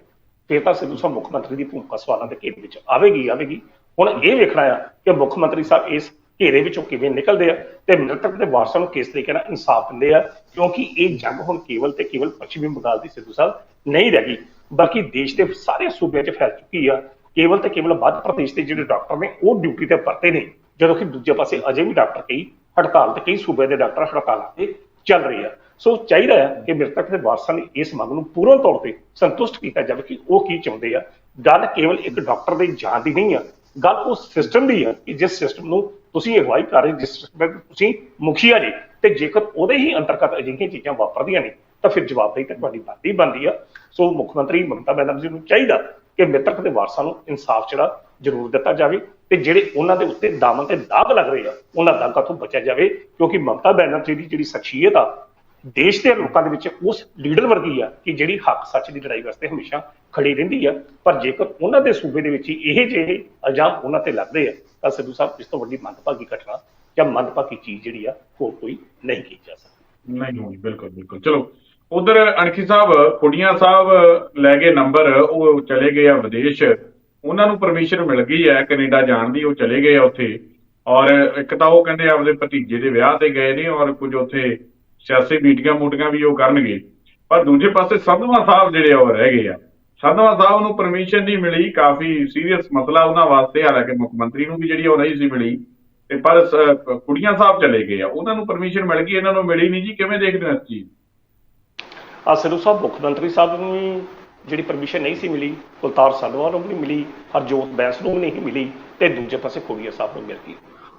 ਫਿਰ ਤਾਂ ਸਿੱਧੂ ਸਾਹਿਬ ਮੁੱਖ ਮੰਤਰੀ ਦੀ ਭੂਮਿਕਾ ਸਵਾਲਾਂ ਦੇ ਘੇਰੇ ਵਿੱਚ ਆਵੇਗੀ ਆਵੇਗੀ। ਹੁਣ ਇਹ ਵੇਖਣਾ ਆ ਕਿ ਮੁੱਖ ਮੰਤਰੀ ਸਾਹਿਬ ਇਸ ਘੇਰੇ ਵਿੱਚੋਂ ਕਿਵੇਂ ਨਿਕਲਦੇ ਆ ਤੇ ਮ੍ਰਿਤਕ ਦੇ ਵਾਰਸਾਂ ਨੂੰ ਕਿਸ ਤਰੀਕੇ ਨਾਲ ਇਨਸਾਫ ਦਿੰਦੇ ਆ, ਕਿਉਂਕਿ ਇਹ ਜੰਗ ਹੁਣ ਕੇਵਲ ਤੇ ਕੇਵਲ ਪੱਛਮੀ ਬੰਗਾਲ ਦੀ ਸਿੱਧੂ ਸਾਹਿਬ ਨਹੀਂ ਰਹਿ ਗਈ, ਬਲਕਿ ਦੇਸ਼ ਦੇ ਸਾਰੇ ਸੂਬਿਆਂ 'ਚ ਫੈਲ ਚੁੱਕੀ ਆ। ਕੇਵਲ ਤੇ ਕੇਵਲ ਮੱਧ ਪ੍ਰਦੇਸ਼ ਦੇ ਜਿਹੜੇ ਡਾਕਟਰ ਨੇ, ਉਹ ਡਿਊਟੀ ਤੇ ਪਰਤੇ ਨੇ, ਜਦੋਂ ਕਿ ਦੂਜੇ ਪਾਸੇ ਅਜੇ ਵੀ ਡਾਕਟਰ ਕਈ ਹੜਤਾਲ ਤੇ ਕਈ ਸੂਬਿਆਂ ਦੇ ਡਾਕਟਰ ਹੜਤਾਲਾਂ ਤੇ ਚੱਲ ਰਹੇ ਆ। ਸੋ ਚਾਹੀਦਾ ਹੈ ਕਿ ਮ੍ਰਿਤਕ ਦੇ ਵਾਰਸਾਂ ਦੀ ਇਸ ਮੰਗ ਨੂੰ ਪੂਰਨ ਤੌਰ ਤੇ ਸੰਤੁਸ਼ਟ ਕੀਤਾ ਜਾਵੇ ਕਿ ਉਹ ਕੀ ਚਾਹੁੰਦੇ ਆ। ਗੱਲ ਕੇਵਲ ਇੱਕ ਡਾਕਟਰ ਦੇ ਜਾਨ ਦੀ ਨਹੀਂ ਆ ਗੱਲ ਉਸ ਸਿਸਟਮ ਦੀ ਆ ਕਿ ਜਿਸ ਸਿਸਟਮ ਨੂੰ ਤੁਸੀਂ ਅਗਵਾਈ ਕਰ ਰਹੇ ਜਿਸ system ਦੇ ਤੁਸੀਂ ਮੁਖੀਆ ਜੀ, ਤੇ ਜੇਕਰ ਉਹਦੇ ਹੀ ਅੰਤਰਗਤ ਅਜਿਹੀਆਂ ਚੀਜ਼ਾਂ ਵਾਪਰਦੀਆਂ ਨੇ, ਤਾਂ ਫਿਰ ਜਵਾਬਦੇਹੀ ਤਾਂ ਤੁਹਾਡੀ ਬਣਦੀ ਬਣਦੀ ਆ। ਸੋ ਮੁੱਖ ਮੰਤਰੀ ਮਮਤਾ ਬੈਨਰਜੀ ਨੂੰ ਚਾਹੀਦਾ ਕਿ ਮ੍ਰਿਤਕ ਦੇ ਵਾਰਸਾਂ ਨੂੰ ਇਨਸਾਫ ਜਿਹੜਾ ਜ਼ਰੂਰ ਦਿੱਤਾ ਜਾਵੇ ਤੇ ਜਿਹੜੇ ਉਹਨਾਂ ਦੇ ਉੱਤੇ ਦਾਮਨ ਤੇ ਦਾਗ ਲੱਗ ਰਹੇ ਆ, ਉਹਨਾਂ ਦਾਗਾਂ ਤੋਂ ਬਚਿਆ ਜਾਵੇ, ਕਿਉਂਕਿ ਮਮਤਾ ਬੈਨਰਜੀ ਦੀ ਜਿਹੜੀ ਸ਼ਖਸੀਅਤ ਆ ਦੇਸ਼ ਦੇ ਲੋਕਾਂ ਦੇ ਵਿੱਚ ਉਸ ਲੀਡਰ ਵਰਗੀ ਆ ਕਿ ਜਿਹੜੀ ਹੱਕ ਸੱਚ ਦੀ ਲੜਾਈ ਵਾਸਤੇ ਹਮੇਸ਼ਾ ਖੜੀ ਰਹਿੰਦੀ ਆ। ਪਰ ਜੇਕਰ ਉਹਨਾਂ ਦੇ ਸੂਬੇ ਦੇ ਵਿੱਚ ਹੀ ਇਹ ਜਿਹੇ ਇਲਜ਼ਾਮ ਉਹਨਾਂ ਤੇ ਲੱਗਦੇ ਆ, ਤਾਂ ਸਿੱਧੂ ਸਾਹਿਬ, ਇਸ ਤੋਂ ਵੱਡੀ ਮੰਦਭਾਗੀ ਘਟਨਾ ਜਾਂ ਮੰਦਭਾਗੀ ਚੀਜ਼ ਜਿਹੜੀ ਆ, ਹੋਰ ਕੋਈ ਨਹੀਂ ਕੀਤੀ ਜਾ ਸਕਦੀ। ਨਹੀਂ ਬਿਲਕੁਲ ਬਿਲਕੁਲ। ਚਲੋ, ਉਧਰ ਅਣਖੀ ਸਾਹਿਬ ਕੁੜੀਆਂ ਸਾਹਿਬ ਲੈ ਗਏ ਨੰਬਰ ਉਹ ਚਲੇ ਗਏ ਆ ਵਿਦੇਸ਼। ਉਹਨਾਂ ਨੂੰ ਪਰਮਿਸ਼ਨ ਮਿਲ ਗਈ ਹੈ, ਕੈਨੇਡਾ ਜਾਣ ਦੀ, ਉਹ ਚਲੇ ਗਏ ਆ ਉੱਥੇ। ਔਰ ਇੱਕ ਤਾਂ ਉਹ ਕਹਿੰਦੇ ਆਪਦੇ ਭਤੀਜੇ ਦੇ ਵਿਆਹ ਤੇ ਗਏ ਨੇ, ਔਰ ਕੁਝ ਉੱਥੇ ਸਿਆਸੀ ਮੀਟਿੰਗਾਂ ਮੂਟਿੰਗਾਂ ਵੀ ਉਹ ਕਰਨਗੇ। ਪਰ ਦੂਜੇ ਪਾਸੇ ਸੰਧਵਾ ਸਾਹਿਬ ਜਿਹੜੇ ਆ, ਉਹ ਰਹਿ ਗਏ ਆ। ਸੰਧਵਾ ਸਾਹਿਬ ਨੂੰ ਪਰਮਿਸ਼ਨ ਨਹੀਂ ਮਿਲੀ, ਕਾਫੀ ਸੀਰੀਅਸ ਮਸਲਾ ਉਹਨਾਂ ਵਾਸਤੇ ਹਾਲਾਂਕਿ ਮੁੱਖ ਮੰਤਰੀ ਨੂੰ ਵੀ ਜਿਹੜੀ ਉਹ ਨਹੀਂ ਸੀ ਮਿਲੀ। ਤੇ ਪਰ ਕੁੜੀਆਂ ਸਾਹਿਬ ਚਲੇ ਗਏ ਆ। ਉਹਨਾਂ ਨੂੰ ਪਰਮਿਸ਼ਨ ਮਿਲ ਗਈ, ਇਹਨਾਂ ਨੂੰ ਮਿਲੀ ਨਹੀਂ ਜੀ। ਕਿਵੇਂ ਦੇਖਦੇ ਹੋ ਇਸ ਚੀਜ਼? ਆ ਸਿੱਧੂ ਸਾਹਿਬ, ਮੁੱਖ ਮੰਤਰੀ ਸਾਹਿਬ ਨੂੰ ਵੀ ਜਿਹੜੀ ਪਰਮਿਸ਼ਨ ਨਹੀਂ ਸੀ ਮਿਲੀ, ਕੁਲਤਾਰ ਸੰਧਵਾ ਨੂੰ ਵੀ ਮਿਲੀ, ਹਰਜੋਤ ਬੈਂਸ ਨੂੰ ਵੀ ਨਹੀਂ ਮਿਲੀ, ਤੇ ਦੂਜੇ ਪਾਸੇ ਖੋੜੀਆ ਸਾਹਿਬ ਨੂੰ ਮਿਲ ਗਈ।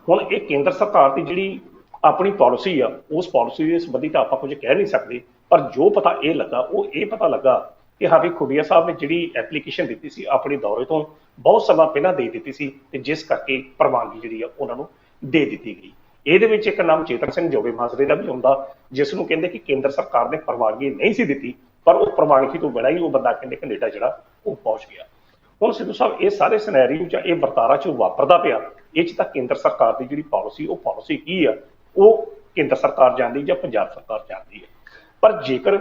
ਹੁਣ ਇਹ ਕੇਂਦਰ ਸਰਕਾਰ ਦੀ ਜਿਹੜੀ ਆਪਣੀ ਪਾਲਿਸੀ ਆ, ਉਸ ਪਾਲਿਸੀ ਦੇ ਸੰਬੰਧੀ ਤਾਂ ਆਪਾਂ ਕੁਝ ਕਹਿ ਨਹੀਂ ਸਕਦੇ, ਪਰ ਜੋ ਪਤਾ ਇਹ ਲੱਗਾ, ਉਹ ਇਹ ਪਤਾ ਲੱਗਾ ਕਿ ਹਾਂ ਵੀ ਖੋੜੀਆ ਸਾਹਿਬ ਨੇ ਜਿਹੜੀ ਐਪਲੀਕੇਸ਼ਨ ਦਿੱਤੀ ਸੀ ਆਪਣੇ ਦੌਰੇ ਤੋਂ, ਬਹੁਤ ਸਮਾਂ ਪਹਿਲਾਂ ਦੇ ਦਿੱਤੀ ਸੀ ਤੇ ਜਿਸ ਕਰਕੇ ਪ੍ਰਵਾਨਗੀ ਜਿਹੜੀ ਆ ਉਹਨਾਂ ਨੂੰ ਦੇ ਦਿੱਤੀ ਗਈ। ਇਹਦੇ ਵਿੱਚ ਇੱਕ ਨਾਮ ਚੇਤਨ ਸਿੰਘ ਜੋਗੇ ਮਾਜਰੇ ਦਾ ਵੀ ਹੁੰਦਾ, ਜਿਸ ਨੂੰ ਕਹਿੰਦੇ ਕਿ ਕੇਂਦਰ ਸਰਕਾਰ ਨੇ ਪ੍ਰਵਾਨਗੀ ਨਹੀਂ ਸੀ ਦਿੱਤੀ, ਪਰ ਉਹ ਪ੍ਰਵਾਨਗੀ ਤੋਂ ਬਿਨਾਂ ਹੀ ਉਹ ਬੰਦਾ ਕਹਿੰਦੇ ਕੈਨੇਡਾ ਜਿਹੜਾ, ਉਹ ਪਹੁੰਚ ਗਿਆ। ਹੁਣ ਸਿੱਧੂ ਸਾਹਿਬ, ਇਹ ਸਾਰੇ ਸਿਨੈਰੀਓ ਜਾਂ ਇਹ ਵਰਤਾਰਾ ਚ ਵਾਪਰਦਾ ਪਿਆ, ਇਹ ਚ ਤਾਂ ਕੇਂਦਰ ਸਰਕਾਰ ਦੀ ਜਿਹੜੀ ਪਾਲਿਸੀ, ਉਹ ਪਾਲਿਸੀ ਕੀ ਆ? ਉਹ ਕੇਂਦਰ ਸਰਕਾਰ ਜਾਂਦੀ ਜਾਂ ਪੰਜਾਬ ਸਰਕਾਰ ਜਾਂਦੀ ਹੈ। ਪਰ ਜੇਕਰ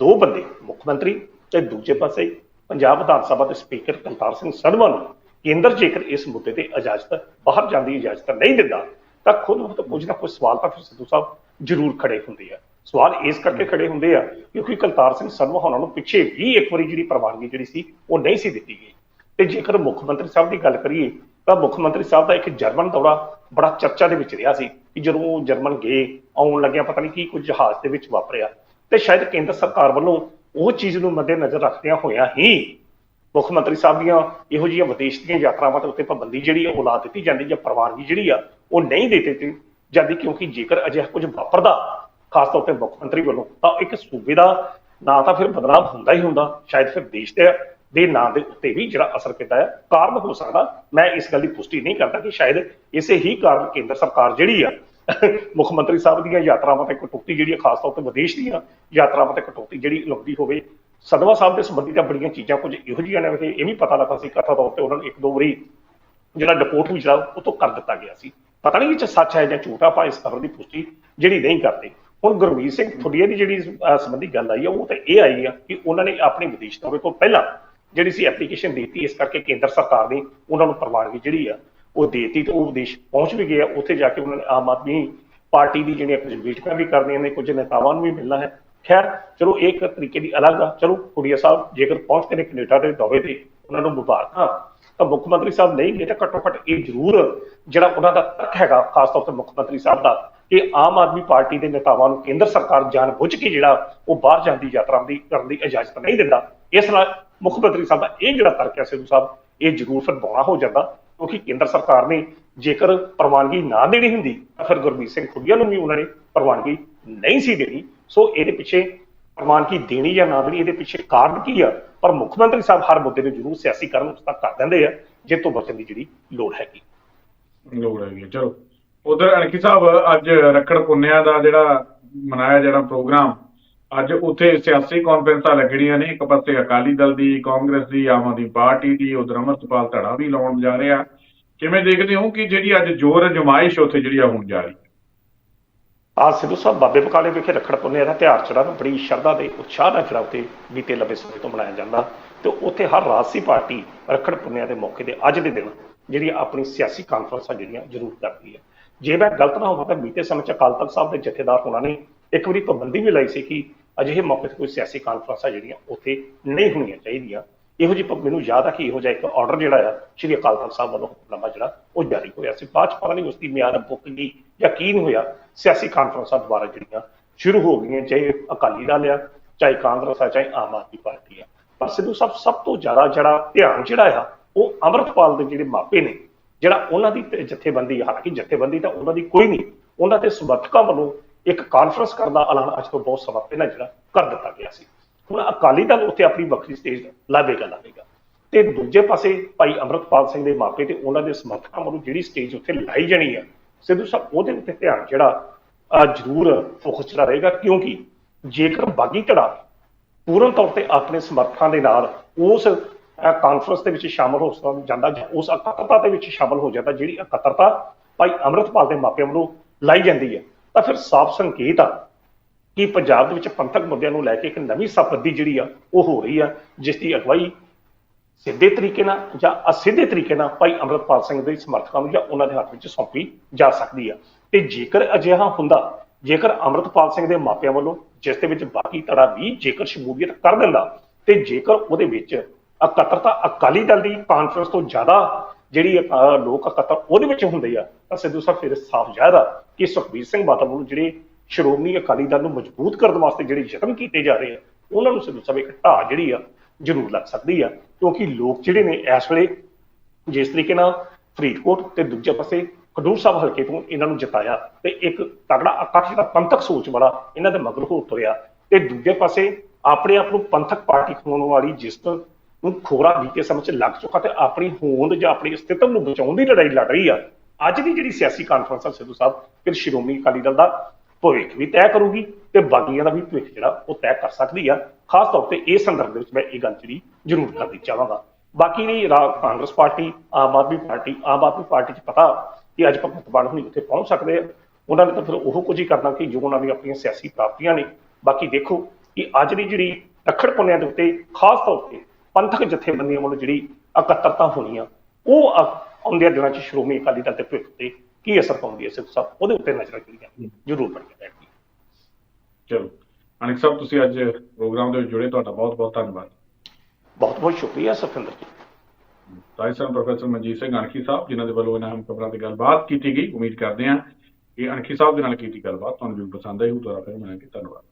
ਦੋ ਬੰਦੇ, ਮੁੱਖ ਮੰਤਰੀ ਤੇ ਦੂਜੇ ਪਾਸੇ ਪੰਜਾਬ ਵਿਧਾਨ ਸਭਾ ਦੇ ਸਪੀਕਰ ਕਰਤਾਰ ਸਿੰਘ ਸੰਧਵਾ ਨੂੰ ਕੇਂਦਰ ਜੇਕਰ ਇਸ ਮੁੱਦੇ ਤੇ ਇਜਾਜ਼ਤ, ਬਾਹਰ ਜਾਣ ਦੀ ਇਜਾਜ਼ਤ ਨਹੀਂ ਦਿੰਦਾ, ਤਾਂ ਖੁਦ ਮੁਖਤ ਕੁਝ ਨਾ ਕੁਝ ਸਵਾਲ ਤਾਂ ਫਿਰ ਸਿੱਧੂ ਸਾਹਿਬ ਜ਼ਰੂਰ ਖੜੇ ਹੁੰਦੇ ਆ। ਸਵਾਲ ਇਸ ਕਰਕੇ ਖੜੇ ਹੁੰਦੇ ਆ ਕਿਉਂਕਿ ਕਰਤਾਰ ਸਿੰਘ ਸੰਧਵਾ ਉਹਨਾਂ ਨੂੰ ਪਿੱਛੇ ਵੀ ਇੱਕ ਵਾਰੀ ਜਿਹੜੀ ਪ੍ਰਵਾਨਗੀ ਜਿਹੜੀ ਸੀ, ਉਹ ਨਹੀਂ ਸੀ ਦਿੱਤੀ ਗਈ। ਤੇ ਜੇਕਰ ਮੁੱਖ ਮੰਤਰੀ ਸਾਹਿਬ ਦੀ ਗੱਲ ਕਰੀਏ, ਤਾਂ ਮੁੱਖ ਮੰਤਰੀ ਸਾਹਿਬ ਦਾ ਇੱਕ ਜਰਮਨ ਦੌਰਾ ਬੜਾ ਚਰਚਾ ਦੇ ਵਿੱਚ ਰਿਹਾ ਸੀ। ਕਿ ਜਦੋਂ ਜਰਮਨ ਗਏ, ਆਉਣ ਲੱਗਿਆ ਪਤਾ ਨਹੀਂ ਕੀ ਕੁਝ ਜਹਾਜ਼ ਦੇ ਵਿੱਚ ਵਾਪਰਿਆ। ਤੇ ਸ਼ਾਇਦ ਕੇਂਦਰ ਸਰਕਾਰ ਵੱਲੋਂ ਉਹ ਚੀਜ਼ ਨੂੰ ਮੱਦੇ ਨਜ਼ਰ ਰੱਖਦਿਆਂ ਹੋਇਆਂ ਹੀ ਮੁੱਖ ਮੰਤਰੀ ਸਾਹਿਬ ਦੀਆਂ ਇਹੋ ਜਿਹੀਆਂ ਵਿਦੇਸ਼ ਦੀਆਂ ਯਾਤਰਾਵਾਂ ਤੇ ਉੱਤੇ ਪਾਬੰਦੀ ਜਿਹੜੀ ਆ, ਉਹ ਲਾ ਦਿੱਤੀ ਜਾਂਦੀ ਜਾਂ ਪ੍ਰਵਾਨਗੀ ਜਿਹੜੀ ਆ, ਉਹ ਨਹੀਂ ਦੇ ਦਿੱਤੀ ਜਾਂਦੀ ਕਿਉਂਕਿ ਜੇਕਰ ਅਜਿਹਾ ਕੁਝ ਵਾਪਰਦਾ, ਖਾਸ ਤੌਰ ਤੇ ਮੁੱਖ ਮੰਤਰੀ ਵੱਲੋਂ, ਤਾਂ ਇੱਕ ਸੂਬੇ ਦਾ ਨਾ ਤਾਂ ਫਿਰ ਬਦਨਾਮ ਹੁੰਦਾ ਹੀ ਹੁੰਦਾ, ਸ਼ਾਇਦ ਫਿਰ ਦੇਸ਼ ਦੇ ਦੇ ਨਾਂ ਦੇ ਉੱਤੇ ਵੀ ਜਿਹੜਾ ਅਸਰ ਪੈਂਦਾ ਹੈ, ਕਾਰਨ ਹੋ ਸਕਦਾ, ਮੈਂ ਇਸ ਗੱਲ ਦੀ ਪੁਸ਼ਟੀ ਨਹੀਂ ਕਰਦਾ ਕਿ ਸ਼ਾਇਦ ਇਸੇ ਹੀ ਕਾਰਨ ਕੇਂਦਰ ਸਰਕਾਰ ਜਿਹੜੀ ਆ, ਮੁੱਖ ਮੰਤਰੀ ਸਾਹਿਬ ਦੀਆਂ ਯਾਤਰਾਵਾਂ ਤੇ ਕਟੌਤੀ ਜਿਹੜੀ ਆ, ਖਾਸ ਤੌਰ ਤੇ ਵਿਦੇਸ਼ ਦੀਆਂ ਯਾਤਰਾਵਾਂ ਤੇ ਕਟੌਤੀ ਜਿਹੜੀ ਲਾਉਂਦੀ ਹੋਵੇ, ਸਦਵਾ ਸਾਹਿਬ ਦੇ ਸੰਬੰਧੀ ਤਾਂ ਬੜੀਆਂ ਚੀਜ਼ਾਂ ਕੁਝ ਇਹੋ ਜਿਹੀਆਂ ਨੇ ਇਹ ਵੀ ਪਤਾ ਲੱਗਾ ਸੀ ਕਥਾ ਤੌਰ ਤੇ ਉਹਨਾਂ ਨੂੰ ਇੱਕ ਦੋ ਵਾਰੀ ਜਿਹੜਾ ਡਿਪੋਰਟ ਵੀ ਜਿਹੜਾ ਉਹ ਤੋਂ ਕਰ ਦਿੱਤਾ ਗਿਆ ਸੀ। ਪਤਾ ਨਹੀਂ ਇਹ ਸੱਚ ਹੈ ਜਾਂ ਝੂਠ ਆਪਾਂ ਇਸ ਖਬਰ ਦੀ ਪੁਸ਼ਟੀ ਜਿਹੜੀ ਨਹੀਂ ਕਰਦੇ। ਹੁਣ ਗੁਰਮੀਤ ਸਿੰਘ ਫੁੱਡੀਏ ਦੀ ਜਿਹੜੀ ਸੰਬੰਧੀ ਗੱਲ ਆਈ ਆ, ਉਹ ਤਾਂ ਇਹ ਆਈ ਆ ਕਿ ਉਹਨਾਂ ਨੇ ਆਪਣੇ ਵਿਦੇਸ਼ ਦੌਰੇ ਤੋਂ ਪਹਿਲਾਂ ਜਿਹੜੀ ਸੀ ਐਪਲੀਕੇਸ਼ਨ ਦਿੱਤੀ, ਇਸ ਕਰਕੇ ਕੇਂਦਰ ਸਰਕਾਰ ਨੇ ਉਹਨਾਂ ਨੂੰ ਪ੍ਰਵਾਨਗੀ ਜਿਹੜੀ ਆ, ਉਹ ਦੇਤੀ ਤੇ ਉਹ ਵਿਦੇਸ਼ ਪਹੁੰਚ ਵੀ ਗਏ ਆ ਉੱਥੇ ਜਾ ਕੇ ਉਹਨਾਂ ਨੇ ਆਮ ਆਦਮੀ ਪਾਰਟੀ ਦੀ ਜਿਹੜੀਆਂ ਕੁਝ ਮੀਟਿੰਗਾਂ ਵੀ ਕਰਨੀਆਂ ਨੇ, ਕੁਝ ਨੇਤਾਵਾਂ ਨੂੰ ਵੀ ਮਿਲਣਾ ਹੈ। ਖੈਰ, ਚਲੋ ਇਹ ਇੱਕ ਤਰੀਕੇ ਦੀ ਅਲੱਗ ਆ। ਚਲੋ, ਕੁੜੀਆ ਸਾਹਿਬ, ਜੇਕਰ ਪਹੁੰਚਦੇ ਨੇ ਕੈਨੇਡਾ ਦੇ ਦੌਰੇ ਤੇ, ਉਹਨਾਂ ਨੂੰ ਮੁਬਾਰਕਾਂ। ਤਾਂ ਮੁੱਖ ਮੰਤਰੀ ਸਾਹਿਬ ਨਹੀਂ ਗਏ ਤਾਂ ਘੱਟੋ ਘੱਟ ਇਹ ਜ਼ਰੂਰ ਜਿਹੜਾ ਉਹਨਾਂ ਦਾ ਤਰਕ ਹੈਗਾ, ਖਾਸ ਤੌਰ ਤੇ ਮੁੱਖ ਮੰਤਰੀ ਸਾਹਿਬ ਦਾ, ਕਿ ਆਮ ਆਦਮੀ ਪਾਰਟੀ ਦੇ ਨੇਤਾਵਾਂ ਨੂੰ ਕੇਂਦਰ ਸਰਕਾਰ ਜਾਣ ਬੁੱਝ ਕੇ ਜਿਹੜਾ ਉਹ ਬਾਹਰ ਜਾਂਦੀ ਯਾਤਰਾ ਦੀ, ਕਰਨ ਦੀ ਇਜਾਜ਼ਤ ਨਹੀਂ ਦਿੰਦਾ। ਇਸ ਨਾਲ ਮੁੱਖ ਮੰਤਰੀ ਸਾਹਿਬ ਦਾ ਇਹ ਜਿਹੜਾ ਤਰਕ ਹੈ ਸਿੱਧੂ ਸਾਹਿਬ, ਇਹ ਜ਼ਰੂਰ ਫਿਰ ਹੋ ਜਾਂਦਾ, ਕਿਉਂਕਿ ਕੇਂਦਰ ਸਰਕਾਰ ਨੇ ਜੇਕਰ ਪ੍ਰਵਾਨਗੀ ਨਾ ਦੇਣੀ ਹੁੰਦੀ, ਤਾਂ ਫਿਰ ਗੁਰਮੀਤ ਸਿੰਘ ਖੁੱਡੀਆਂ ਨੂੰ ਵੀ ਉਹਨਾਂ ਨੇ ਪ੍ਰਵਾਨਗੀ ਨਹੀਂ ਸੀ ਦੇਣੀ। ਸੋ ਇਹਦੇ ਪਿੱਛੇ ਪ੍ਰਵਾਨਗੀ ਦੇਣੀ ਜਾਂ ਨਾ ਦੇਣੀ, ਇਹਦੇ ਪਿੱਛੇ ਕਾਰਨ ਕੀ ਆ? ਪਰ ਮੁੱਖ ਮੰਤਰੀ ਸਾਹਿਬ ਹਰ ਮੁੱਦੇ ਨੂੰ ਜ਼ਰੂਰ ਸਿਆਸੀ ਕਰਨ ਉਸ ਤੱਕ ਕਰ ਦਿੰਦੇ ਆ, ਜੇ ਤੋਂ ਬਚਣ ਦੀ ਜਿਹੜੀ ਲੋੜ ਹੈਗੀ। ਲੋੜ ਹੈਗੀ ਹੈ। ਚਲੋ। ਉਧਰ ਅਣਖੀ ਸਾਹਿਬ, ਅੱਜ ਰੱਖੜ ਪੁੰਨਿਆ ਦਾ ਜਿਹੜਾ ਮਨਾਇਆ ਜਿਹੜਾ ਪ੍ਰੋਗਰਾਮ ਅੱਜ ਉੱਥੇ ਸਿਆਸੀ ਕਾਨਫਰੰਸਾਂ ਲੱਗਣੀਆਂ ਨੇ। ਇੱਕ ਪਾਸੇ ਅਕਾਲੀ ਦਲ ਦੀ, ਕਾਂਗਰਸ ਦੀ, ਆਮ ਆਦਮੀ ਪਾਰਟੀ ਦੀ, ਉਧਰ ਅਮਰਤਪਾਲ ਧੜਾ ਵੀ ਲਾਉਣ ਜਾ ਰਿਹਾ। ਕਿਵੇਂ ਦੇਖਦੇ ਹੋ ਕਿ ਜਿਹੜੀ ਅੱਜ ਜ਼ੋਰ ਅਜਮਾਇਸ਼ ਉੱਥੇ ਜਿਹੜੀ ਆ ਹੋਣ ਜਾ ਰਹੀ ਹੈ? ਆ ਸਿੱਧੂ ਸਾਹਿਬ, ਬਾਬੇ ਬਕਾਲੇ ਵਿਖੇ ਰੱਖੜ ਪੁੰਨਿਆ ਦਾ ਤਿਉਹਾਰ ਚੜਾ ਨਾ ਬੜੀ ਸ਼ਰਧਾ ਦੇ ਉਤਸ਼ਾਹ ਨਾਲ ਜਿਹੜਾ ਉੱਤੇ ਬੀਤੇ ਲੰਬੇ ਸਮੇਂ ਤੋਂ ਮਨਾਇਆ ਜਾਂਦਾ। ਤੇ ਉੱਥੇ ਹਰ ਰਾਜਸੀ ਪਾਰਟੀ ਰੱਖੜ ਪੁੰਨਿਆ ਦੇ ਮੌਕੇ ਤੇ ਅੱਜ ਦੇ ਦਿਨ ਜਿਹੜੀ ਆਪਣੀ ਸਿਆਸੀ ਕਾਨਫਰੰਸਾਂ ਜਿਹੜੀਆਂ ਜ਼ਰੂਰ ਕਰਦੀ ਹੈ। ਜੇ ਮੈਂ ਗਲਤ ਨਾ ਹੋਵਾਂ ਤਾਂ ਬੀਤੇ ਸਮੇਂ ਚ ਅਕਾਲ ਤਖਤ ਸਾਹਿਬ ਦੇ ਜਥੇਦਾਰ ਹੋਣਾ ਨੇ ਇੱਕ ਵਾਰੀ ਪਾਬੰਦੀ ਵੀ ਲਾਈ ਸੀ ਕਿ ਅਜਿਹੇ ਮੌਕੇ ਤੇ ਕੋਈ ਸਿਆਸੀ ਕਾਨਫਰੰਸਾਂ ਜਿਹੜੀਆਂ ਉੱਥੇ ਨਹੀਂ ਹੋਣੀਆਂ ਚਾਹੀਦੀਆਂ। ਇਹੋ ਜਿਹੀ ਮੈਨੂੰ ਯਾਦ ਆ ਕਿ ਇਹੋ ਜਿਹਾ ਇੱਕ ਆਰਡਰ ਜਿਹੜਾ ਆ, ਸ਼੍ਰੀ ਅਕਾਲ ਤਖਤ ਸਾਹਿਬ ਵੱਲੋਂ ਹੁਕਮਨਾਮਾ ਜਿਹੜਾ, ਉਹ ਜਾਰੀ ਹੋਇਆ ਸੀ। ਬਾਅਦ ਚ ਪਤਾ ਨਹੀਂ ਉਸ ਦੀ ਮਿਆਦ ਮੁੱਕ ਗਈ ਜਾਂ ਹੋਇਆ, ਸਿਆਸੀ ਕਾਨਫਰੰਸਾਂ ਦੁਬਾਰਾ ਜਿਹੜੀਆਂ ਸ਼ੁਰੂ ਹੋ ਗਈਆਂ, ਚਾਹੇ ਅਕਾਲੀ ਦਲ ਆ, ਚਾਹੇ ਕਾਂਗਰਸ ਆ, ਚਾਹੇ ਆਮ ਆਦਮੀ ਪਾਰਟੀ ਆ। ਪਰ ਸਿੱਧੂ ਸਾਹਿਬ ਸਭ ਤੋਂ ਜ਼ਿਆਦਾ ਜਿਹੜਾ ਧਿਆਨ ਜਿਹੜਾ ਆ, ਉਹ ਅੰਮ੍ਰਿਤਪਾਲ ਦੇ ਜਿਹੜੇ ਮਾਪੇ ਨੇ, ਜਿਹੜਾ ਉਹਨਾਂ ਦੀ ਜਥੇਬੰਦੀ, ਹਾਲਾਂਕਿ ਜਥੇਬੰਦੀ ਤਾਂ ਉਹਨਾਂ ਦੀ ਕੋਈ ਨਹੀਂ, ਉਹਨਾਂ ਦੇ ਸਮਰਥਕਾਂ ਵੱਲੋਂ ਇੱਕ ਕਾਨਫਰੰਸ ਕਰਨ ਦਾ ਐਲਾਨ ਅੱਜ ਤੋਂ ਬਹੁਤ ਸਮਾਂ ਪਹਿਲਾਂ ਜਿਹੜਾ ਕਰ ਦਿੱਤਾ ਗਿਆ ਸੀ। ਹੁਣ ਅਕਾਲੀ ਦਲ ਉੱਥੇ ਆਪਣੀ ਵੱਖਰੀ ਸਟੇਜ ਲਾਵੇਗਾ ਲਾਵੇਗਾ। ਤੇ ਦੂਜੇ ਪਾਸੇ ਭਾਈ ਅੰਮ੍ਰਿਤਪਾਲ ਸਿੰਘ ਦੇ ਮਾਪੇ ਤੇ ਉਹਨਾਂ ਦੇ ਸਮਰਥਕਾਂ ਵੱਲੋਂ ਜਿਹੜੀ ਸਟੇਜ ਉੱਥੇ ਲਾਈ ਜਾਣੀ ਆ, ਸਿੱਧੂ ਸਾਹਿਬ, ਉਹਦੇ ਉੱਤੇ ਧਿਆਨ ਜਿਹੜਾ ਜ਼ਰੂਰ ਫੋਕਸ ਜਿਹੜਾ ਰਹੇਗਾ। ਕਿਉਂਕਿ ਜੇਕਰ ਬਾਗੀ ਧੜਾ ਪੂਰਨ ਤੌਰ ਤੇ ਆਪਣੇ ਸਮਰਥਕਾਂ ਦੇ ਨਾਲ ਉਸ ਕਾਨਫਰੰਸ ਦੇ ਵਿੱਚ ਸ਼ਾਮਲ ਹੋ ਸਕਦਾ ਜਾਂਦਾ ਜਾਂ ਉਸ ਇਕੱਤਰਤਾ ਦੇ ਵਿੱਚ ਸ਼ਾਮਲ ਹੋ ਜਾਂਦਾ, ਜਿਹੜੀ ਇਕੱਤਰਤਾ ਭਾਈ ਅੰਮ੍ਰਿਤਪਾਲ ਦੇ ਮਾਪਿਆਂ ਵੱਲੋਂ ਲਾਈ ਜਾਂਦੀ ਹੈ ਤਾਂ ਫਿਰ ਸਾਫ਼ ਸੰਕੇਤ ਆ ਕਿ ਪੰਜਾਬ ਦੇ ਵਿੱਚ ਪੰਥਕ ਮੁੱਦਿਆਂ ਨੂੰ ਲੈ ਕੇ ਇੱਕ ਨਵੀਂ ਸਫਰਦੀ ਜਿਹੜੀ ਆ, ਉਹ ਹੋ ਰਹੀ ਆ, ਜਿਸ ਦੀ ਅਗਵਾਈ ਸਿੱਧੇ ਤਰੀਕੇ ਨਾਲ ਜਾਂ ਅਸਿੱਧੇ ਤਰੀਕੇ ਨਾਲ ਭਾਈ ਅੰਮ੍ਰਿਤਪਾਲ ਸਿੰਘ ਦੇ ਸਮਰਥਕਾਂ ਨੂੰ ਜਾਂ ਉਹਨਾਂ ਦੇ ਹੱਥ ਵਿੱਚ ਸੌਂਪੀ ਜਾ ਸਕਦੀ ਆ। ਤੇ ਜੇਕਰ ਅਜਿਹਾ ਹੁੰਦਾ, ਜੇਕਰ ਅੰਮ੍ਰਿਤਪਾਲ ਸਿੰਘ ਦੇ ਮਾਪਿਆਂ ਵੱਲੋਂ ਜਿਸ ਦੇ ਵਿੱਚ ਬਾਕੀ ਧੜਾ ਵੀ ਜੇਕਰ ਸ਼ਮੂਲੀਅਤ ਕਰ ਦਿੰਦਾ, ਤੇ ਜੇਕਰ ਉਹਦੇ ਵਿੱਚ ਇਕੱਤਰਤਾ ਅਕਾਲੀ ਦਲ ਦੀ ਕਾਨਫਰੰਸ ਤੋਂ ਜ਼ਿਆਦਾ ਜਿਹੜੀ ਲੋਕ ਇਕੱਤਰ ਉਹਦੇ ਵਿੱਚ ਹੁੰਦੇ ਆ, ਤਾਂ ਸਿੱਧੂ ਸਾਹਿਬ ਫਿਰ ਸਾਫ਼ ਜ਼ਾਹਿਰ ਆ ਕਿ ਸੁਖਬੀਰ ਸਿੰਘ ਬਾਦਲ ਵੱਲੋਂ ਜਿਹੜੇ ਸ਼੍ਰੋਮਣੀ ਅਕਾਲੀ ਦਲ ਨੂੰ ਮਜ਼ਬੂਤ ਕਰਨ ਵਾਸਤੇ ਜਿਹੜੇ ਯਤਨ ਕੀਤੇ ਜਾ ਰਹੇ ਆ, ਉਹਨਾਂ ਨੂੰ ਸਿੱਧੂ ਸਾਹਿਬ ਇੱਕ ਢਾਹ ਜਿਹੜੀ ਆ ਜ਼ਰੂਰ ਲੱਗ ਸਕਦੀ ਆ, ਕਿਉਂਕਿ ਲੋਕ ਜਿਹੜੇ ਨੇ ਇਸ ਵੇਲੇ ਜਿਸ ਤਰੀਕੇ ਨਾਲ ਫਰੀਦਕੋਟ ਤੇ ਦੂਜੇ ਪਾਸੇ ਖਡੂਰ ਸਾਹਿਬ ਹਲਕੇ ਤੋਂ ਇਹਨਾਂ ਨੂੰ ਜਿਤਾਇਆ ਤੇ ਇੱਕ ਤਗੜਾ ਇਕੱਠ ਜਿਹੜਾ ਪੰਥਕ ਸੋਚ ਵਾਲਾ ਇਹਨਾਂ ਦੇ ਮਗਰ ਹੋ ਤੁਰਿਆ ਤੇ ਦੂਜੇ ਪਾਸੇ ਆਪਣੇ ਆਪ ਨੂੰ ਪੰਥਕ ਪਾਰਟੀ ਖਵਾਉਣ ਵਾਲੀ ਜਿਸ ਨੂੰ ਖੋਰਾ ਬੀਤੇ ਸਮੇਂ ਚ ਲੱਗ ਚੁੱਕਾ ਤੇ ਆਪਣੀ ਹੋਂਦ ਜਾਂ ਆਪਣੀ ਅਸਤਿਤਵ ਨੂੰ ਬਚਾਉਣ ਦੀ ਲੜਾਈ ਲੜ ਰਹੀ ਆ। ਅੱਜ ਦੀ ਜਿਹੜੀ ਸਿਆਸੀ ਕਾਨਫਰੰਸ ਆ ਸਿੱਧੂ ਸਾਹਿਬ, ਫਿਰ ਸ਼੍ਰੋਮਣੀ ਅਕਾਲੀ ਦਲ ਦਾ ਭਵਿੱਖ ਵੀ ਤੈਅ ਕਰੂਗੀ ਤੇ ਬਾਕੀਆਂ ਦਾ ਵੀ ਭਵਿੱਖ ਜਿਹੜਾ ਉਹ ਤੈਅ ਕਰ ਸਕਦੀ ਆ। ਖਾਸ ਤੌਰ ਤੇ ਇਸ ਸੰਦਰਭ ਦੇ ਵਿੱਚ ਮੈਂ ਇਹ ਗੱਲ ਜਿਹੜੀ ਜ਼ਰੂਰ ਕਰਨੀ ਚਾਹਾਂਗਾ। ਬਾਕੀ ਨਹੀਂ, ਰਾ- Congress party, Aam Aadmi Party, Aam Aadmi Party 'ਚ ਪਤਾ ਕਿ ਅੱਜ ਭਗਵੰਤ ਮਾਨ ਹੁਣੀ ਉੱਥੇ ਪਹੁੰਚ ਸਕਦੇ ਆ। ਉਹਨਾਂ ਨੇ ਤਾਂ ਫਿਰ ਉਹ ਕੁਝ ਹੀ ਕਰਨਾ ਕਿ ਜੋ ਉਹਨਾਂ ਦੀਆਂ ਆਪਣੀਆਂ ਸਿਆਸੀ ਪ੍ਰਾਪਤੀਆਂ ਨੇ। ਬਾਕੀ ਦੇਖੋ ਕਿ ਅੱਜ ਦੀ ਜਿਹੜੀ ਰੱਖੜ ਪੁੰਨਿਆਂ ਦੇ ਉੱਤੇ ਖਾਸ ਤੌਰ ਤੇ ਪੰਥਕ ਜਥੇਬੰਦੀਆਂ ਵੱਲੋਂ ਜਿਹੜੀ ਇਕੱਤਰਤਾ ਹੋਣੀ ਆ ਉਹ ਆ- ਆਉਂਦਿਆਂ ਦਿਨਾਂ 'ਚ ਸ਼੍ਰੋਮਣੀ ਅਕਾਲੀ ਦਲ ਦੇ ਭਵਿੱਖ ਤੇ ਕੀ ਅਸਰ ਪਾਉਂਦੀ ਹੈ? ਸਿੱਧੂ ਸਾਹਿਬ ਉਹਦੇ ਉੱਤੇ ਨਜ਼ਰ ਜਿਹੜੀਆਂ ਜ਼ਰੂਰ ਬਣੀਆਂ ਰਹਿਣਗੀਆਂ ਚਲੋ ਅਣਖ ਸਾਹਿਬ ਤੁਸੀਂ ਅੱਜ ਪ੍ਰੋਗਰਾਮ ਦੇ ਵਿੱਚ ਜੁੜੇ ਤੁਹਾਡਾ ਬਹੁਤ ਬਹੁਤ ਧੰਨਵਾਦ। ਬਹੁਤ ਬਹੁਤ ਸ਼ੁਕਰੀਆ ਸਫਿੰਦਰ ਜੀ। ਸਾਹਿਬ ਪ੍ਰੋਫੈਸਰ ਮਨਜੀਤ ਸਿੰਘ ਅਣਖੀ ਸਾਹਿਬ ਜਿਨ੍ਹਾਂ ਦੇ ਵੱਲੋਂ ਇਹਨਾਂ ਅਹਿਮ ਖਬਰਾਂ ਤੇ ਗੱਲਬਾਤ ਕੀਤੀ ਗਈ। ਉਮੀਦ ਕਰਦੇ ਹਾਂ ਕਿ ਅਣਖੀ ਸਾਹਿਬ ਦੇ ਨਾਲ ਕੀਤੀ ਗੱਲਬਾਤ ਤੁਹਾਨੂੰ ਵੀ ਪਸੰਦ ਆਈ ਹੋਊ ਦੁਆਰਾ ਫਿਰ ਮਿਲਾਂਗੇ ਧੰਨਵਾਦ।